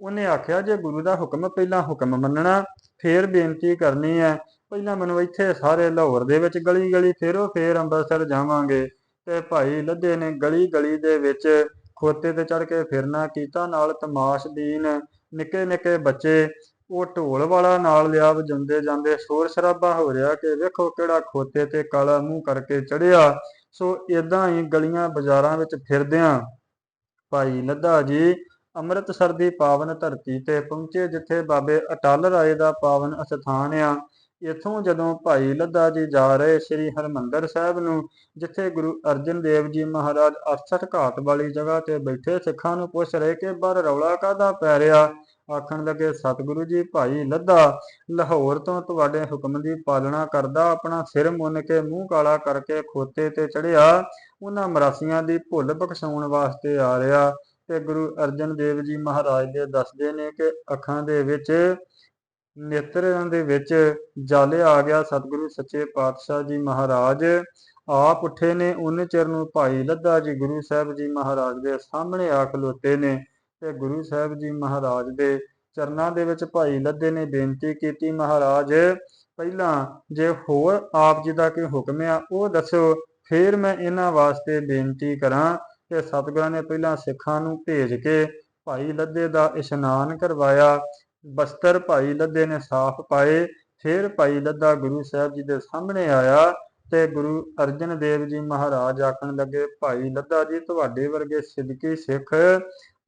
ਉਹਨੇ ਆਖਿਆ, ਜੇ ਗੁਰੂ ਦਾ ਹੁਕਮ ਪਹਿਲਾਂ ਹੁਕਮ ਮੰਨਣਾ, ਫੇਰ ਬੇਨਤੀ ਕਰਨੀ ਹੈ ਪਹਿਲਾਂ ਮੈਨੂੰ ਇੱਥੇ ਸਾਰੇ ਲਾਹੌਰ ਦੇ ਵਿੱਚ ਗਲੀ ਗਲੀ ਫੇਰੋ ਫੇਰ ਅੰਮ੍ਰਿਤਸਰ ਜਾਵਾਂਗੇ। ਤੇ ਭਾਈ ਲੱਦੇ ਨੇ ਗਲੀ ਗਲੀ ਦੇ ਵਿੱਚ ਖੋਤੇ ਤੇ ਚੜ ਕੇ ਫਿਰਨਾ ਕੀਤਾ, ਨਾਲ ਤਮਾਸ਼ਬੀਨ ਨਿੱਕੇ ਨਿੱਕੇ ਬੱਚੇ, ਉਹ ਢੋਲ ਵਾਲਾ ਨਾਲ ਲਿਆ ਵਜਾਉਂਦੇ ਜਾਂਦੇ ਸ਼ੋਰ ਸ਼ਰਾਬਾ ਹੋ ਰਿਹਾ ਕਿ ਵੇਖੋ ਕਿਹੜਾ ਖੋਤੇ ਤੇ ਕਾਲਾ ਮੂੰਹ ਕਰਕੇ ਚੜਿਆ ਸੋ ਇਦਾਂ ਹੀ ਗਲੀਆਂ ਬਾਜ਼ਾਰਾਂ ਵਿੱਚ ਫਿਰਦਿਆਂ ਭਾਈ ਲੱਦਾ ਜੀ ਅੰਮ੍ਰਿਤਸਰ ਦੀ ਪਾਵਨ ਧਰਤੀ ਤੇ ਪਹੁੰਚੇ ਜਿੱਥੇ ਬਾਬੇ ਅਟਲ ਰਾਏ ਦਾ ਪਾਵਨ ਅਸਥਾਨ ਆ। ਇਥੋਂ ਜਦੋਂ ਭਾਈ ਲੱਦਾ ਜੀ ਜਾ ਰਹੇ ਸ੍ਰੀ ਹਰਮੰਦਰ ਸਾਹਿਬ ਨੂੰ, ਜਿੱਥੇ ਗੁਰੂ ਅਰਜਨ ਦੇਵ ਜੀ ਮਹਾਰਾਜ 68 ਘਾਟ ਵਾਲੀ ਜਗ੍ਹਾ ਤੇ ਬੈਠੇ ਸਿੱਖਾਂ ਨੂੰ ਪੁੱਛ ਰਹੇ ਕਿ ਬਾਹਰ ਰੌਲਾ ਕਾਦਾ ਪੈ ਰਿਹਾ? ਆਖਣ ਲੱਗੇ, ਸਤਿਗੁਰੂ ਜੀ, ਭਾਈ ਲੱਦਾ, ਲਾਹੌਰ ਤੋਂ ਤੁਹਾਡੇ ਹੁਕਮ ਦੀ ਪਾਲਣਾ ਕਰਦਾ, ਆਪਣਾ ਸਿਰ ਮੁੰਨ ਕੇ ਮੂੰਹ ਕਾਲਾ ਕਰਕੇ ਖੋਤੇ ਤੇ ਚੜਿਆ ਉਹਨਾਂ ਮਰਾਸੀਆਂ ਦੀ ਭੁੱਲ ਬਖਸ਼ਾਉਣ ਵਾਸਤੇ ਆ ਰਿਹਾ। ਤੇ ਗੁਰੂ ਅਰਜਨ ਦੇਵ ਜੀ ਮਹਾਰਾਜ ਦੇ ਦੱਸਦੇ ਨੇ ਕਿ ਅੱਖਾਂ ਦੇ ਵਿੱਚ, ਨੇਤਰਾਂ ਦੇ ਵਿੱਚ ਜਲ ਆ ਗਿਆ। ਸਤਿਗੁਰੂ ਸੱਚੇ ਪਾਤਸ਼ਾਹ ਜੀ ਮਹਾਰਾਜ ਆਪ ਉੱਠੇ ਨੇ। ਉਹਨੇ ਚਿਰ ਨੂੰ ਭਾਈ ਲੱਦਾ ਜੀ ਗੁਰੂ ਸਾਹਿਬ ਜੀ ਮਹਾਰਾਜ ਦੇ ਸਾਹਮਣੇ ਆ ਖਲੋਤੇ ਨੇ। ਤੇ ਗੁਰੂ ਸਾਹਿਬ ਜੀ ਮਹਾਰਾਜ ਦੇ ਚਰਨਾਂ ਦੇ ਵਿੱਚ ਭਾਈ ਲੱਦੇ ਨੇ ਬੇਨਤੀ ਕੀਤੀ, ਮਹਾਰਾਜ, ਪਹਿਲਾਂ ਜੇ ਹੋਰ ਆਪ ਜੀ ਦਾ ਕੋਈ ਹੁਕਮ ਆ, ਉਹ ਦੱਸੋ। ਫਿਰ ਮੈਂ ਇਹਨਾਂ ਵਾਸਤੇ ਬੇਨਤੀ ਕਰਾਂ ਕਿ ਸਤਿਗੁਰਾਂ ਨੇ ਪਹਿਲਾਂ ਸਿੱਖਾਂ ਨੂੰ ਭੇਜ ਕੇ ਭਾਈ ਲੱਦੇ ਦਾ ਇਸ਼ਨਾਨ ਕਰਵਾਇਆ। ਬਸਤਰ ਭਾਈ ਲੱਦੇ ਨੇ ਸਾਫ਼ ਪਾਏ। ਫਿਰ ਭਾਈ ਲੱਦਾ ਗੁਰੂ ਸਾਹਿਬ ਜੀ ਦੇ ਸਾਹਮਣੇ ਆਇਆ ਤੇ ਗੁਰੂ ਅਰਜਨ ਦੇਵ ਜੀ ਮਹਾਰਾਜ ਆਖਣ ਲੱਗੇ, ਭਾਈ ਲੱਦਾ ਜੀ, ਤੁਹਾਡੇ ਵਰਗੇ ਸਿੱਧਕੀ ਸਿੱਖ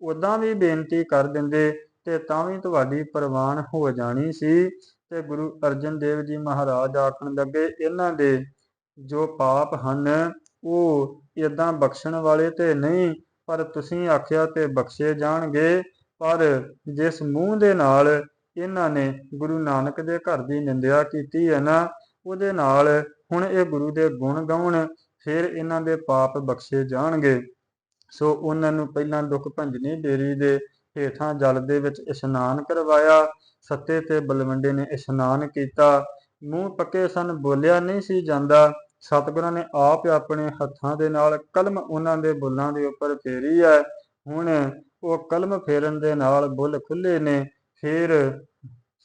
ਉਦਾਂ ਵੀ ਬੇਨਤੀ ਕਰ ਦਿੰਦੇ ਤੇ ਤਾਂ ਵੀ ਤੁਹਾਡੀ ਪ੍ਰਵਾਨ ਹੋ ਜਾਣੀ ਸੀ। ਤੇ ਗੁਰੂ ਅਰਜਨ ਦੇਵ ਜੀ ਮਹਾਰਾਜ ਆਖਣ ਲੱਗੇ, ਇਹਨਾਂ ਦੇ ਜੋ ਪਾਪ ਹਨ, ਉਹ ਇਦਾਂ ਬਖਸ਼ਣ ਵਾਲੇ ਤੇ ਨਹੀਂ, ਪਰ ਤੁਸੀਂ ਆਖਿਆ ਤੇ ਬਖਸ਼ੇ ਜਾਣਗੇ। ਪਰ ਜਿਸ ਮੂੰਹ ਦੇ ਨਾਲ ਇਹਨਾਂ ਨੇ ਗੁਰੂ ਨਾਨਕ ਦੇ ਘਰ ਦੀ ਨਿੰਦਿਆ ਕੀਤੀ ਹੈ ਨਾ, ਉਹਦੇ ਨਾਲ ਹੁਣ ਇਹ ਗੁਰੂ ਦੇ ਗੁਣ ਗਾਉਣ, ਫਿਰ ਇਹਨਾਂ ਦੇ ਪਾਪ ਬਖਸ਼ੇ ਜਾਣਗੇ। ਸੋ ਉਹਨਾਂ ਨੂੰ ਪਹਿਲਾਂ ਦੁੱਖ ਭੰਜਨੀ ਬੇਰੀ ਦੇ ਹੇਠਾਂ ਜਲ ਦੇ ਵਿੱਚ ਇਸ਼ਨਾਨ ਕਰਵਾਇਆ, ਸੱਤੇ ਤੇ ਬਲਵੰਡੇ ਨੇ ਇਸ਼ਨਾਨ ਕੀਤਾ। ਮੂੰਹ ਪੱਕੇ ਸਨ, ਬੋਲਿਆ ਨਹੀਂ ਸੀ ਜਾਂਦਾ। ਸਤਿਗੁਰਾਂ ਨੇ ਆਪ ਆਪਣੇ ਹੱਥਾਂ ਦੇ ਨਾਲ ਕਲਮ ਉਹਨਾਂ ਦੇ ਬੁੱਲਾਂ ਦੇ ਉੱਪਰ ਫੇਰੀ ਹੈ। ਹੁਣ ਉਹ ਕਲਮ ਫੇਰਨ ਦੇ ਨਾਲ ਬੁੱਲ ਖੁੱਲੇ ਨੇ, ਫਿਰ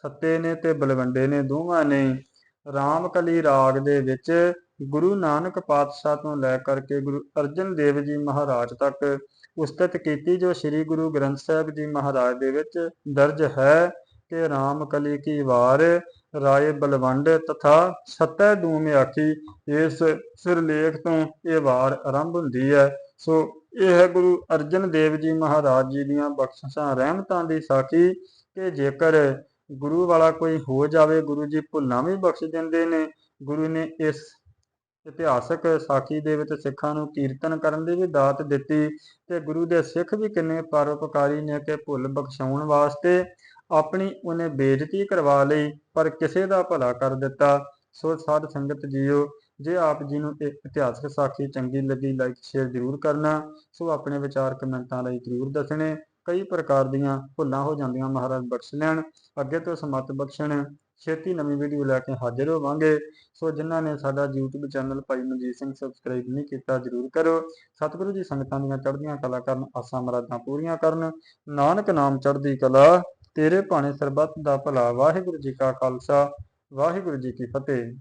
ਸੱਤੇ ਨੇ ਤੇ ਬਲਵੰਡੇ ਨੇ ਦੋਵਾਂ ਨੇ। ਰਾਮਕਲੀ ਰਾਗ ਦੇ ਵਿੱਚ ਗੁਰੂ ਨਾਨਕ ਪਾਤਸ਼ਾਹ ਤੋਂ ਲੈ ਕਰਕੇ ਗੁਰੂ ਅਰਜਨ ਦੇਵ ਜੀ ਮਹਾਰਾਜ ਤੱਕ ਉਸਤਤ ਕੀਤੀ, ਜੋ ਸ੍ਰੀ ਗੁਰੂ ਗ੍ਰੰਥ ਸਾਹਿਬ ਜੀ ਮਹਾਰਾਜ ਦੇ ਵਿੱਚ ਦਰਜ ਹੈ ਕਿ ਰਾਮ ਕਲੀ ਕੀ ਵਾਰ, ਰਾਏ ਬਲਵੰਡ ਤਥਾ ਸਤੈ ਦੂਮ ਆਖੀ, ਇਸ ਸਿਰਲੇਖ ਤੋਂ ਇਹ ਵਾਰ ਆਰੰਭ ਹੁੰਦੀ ਹੈ। ਸੋ ਇਹ ਹੈ ਗੁਰੂ ਅਰਜਨ ਦੇਵ ਜੀ ਮਹਾਰਾਜ ਜੀ ਦੀਆਂ ਬਖਸ਼ਿਸ਼ਾਂ, ਰਹਿਮਤਾਂ ਦੀ ਸਾਖੀ ਕਿ ਜੇਕਰ ਗੁਰੂ ਵਾਲਾ ਕੋਈ ਹੋ ਜਾਵੇ, ਗੁਰੂ ਜੀ ਭੁੱਲਾਂ ਵੀ ਬਖਸ਼ ਦਿੰਦੇ ਨੇ, ਗੁਰੂ ਨੇ ਇਸ ਇਤਿਹਾਸਕ ਸਾਖੀ ਦੇ ਵਿੱਚ ਸਿੱਖਾਂ ਨੂੰ ਕੀਰਤਨ ਕਰਨ ਦੀ ਵੀ ਦਾਤ ਦਿੱਤੀ ਤੇ ਗੁਰੂ ਦੇ ਸਿੱਖ ਵੀ ਕਿੰਨੇ ਪਰਉਪਕਾਰੀ ਨੇ ਕਿ ਭੁੱਲ ਬਖਸ਼ਾਉਣ ਵਾਸਤੇ ਆਪਣੀ ਉਹਨੇ ਬੇਇੱਜ਼ਤੀ ਕਰਵਾ ਲਈ, ਪਰ ਕਿਸੇ ਦਾ ਭਲਾ ਕਰ ਦਿੱਤਾ। ਸੋ ਸਾਧ ਸੰਗਤ ਜੀਓ, ਜੇ ਆਪ ਜੀ ਨੂੰ ਇਹ ਇਤਿਹਾਸਕ ਸਾਖੀ ਚੰਗੀ ਲੱਗੀ ਲਾਈਕ ਸ਼ੇਅਰ ਜ਼ਰੂਰ ਕਰਨਾ। ਸੋ ਆਪਣੇ ਵਿਚਾਰ ਕਮੈਂਟਾਂ ਲਈ ਜ਼ਰੂਰ ਦੱਸਣੇ। ਕਈ ਪ੍ਰਕਾਰ ਦੀਆਂ ਭੁੱਲਾਂ ਹੋ ਜਾਂਦੀਆਂ ਮਹਾਰਾਜ ਬਖਸ਼ ਲੈਣ। ਅੱਗੇ ਤੋਂ ਸਮਤ ਬਖਸ਼ਣ। ਛੇਤੀ ਨਵੀਂ ਵੀਡੀਓ ਲੈ ਕੇ ਹਾਜ਼ਰ ਹੋਵਾਂਗੇ। ਸੋ ਜਿਨ੍ਹਾਂ ਨੇ ਸਾਡਾ YouTube ਚੈਨਲ ਭਾਈ ਮਨਜੀਤ ਸਿੰਘ ਸਬਸਕ੍ਰਾਈਬ ਨਹੀਂ ਕੀਤਾ, ਜਰੂਰ ਕਰੋ ਸਤਿਗੁਰੂ ਜੀ ਸੰਗਤਾਂ ਦੀਆਂ ਚੜ੍ਹਦੀਆਂ ਕਲਾ ਕਰਨ, ਆਸਾਂ ਮਰਾਦਾਂ ਪੂਰੀਆਂ ਕਰਨ। ਨਾਨਕ ਨਾਮ ਚੜ੍ਹਦੀ ਕਲਾ, ਤੇਰੇ ਭਾਣੇ ਸਰਬੱਤ ਦਾ ਭਲਾ। ਵਾਹਿਗੁਰੂ ਜੀ ਕਾ ਖਾਲਸਾ, ਵਾਹਿਗੁਰੂ ਜੀ ਕੀ ਫਤਿਹ।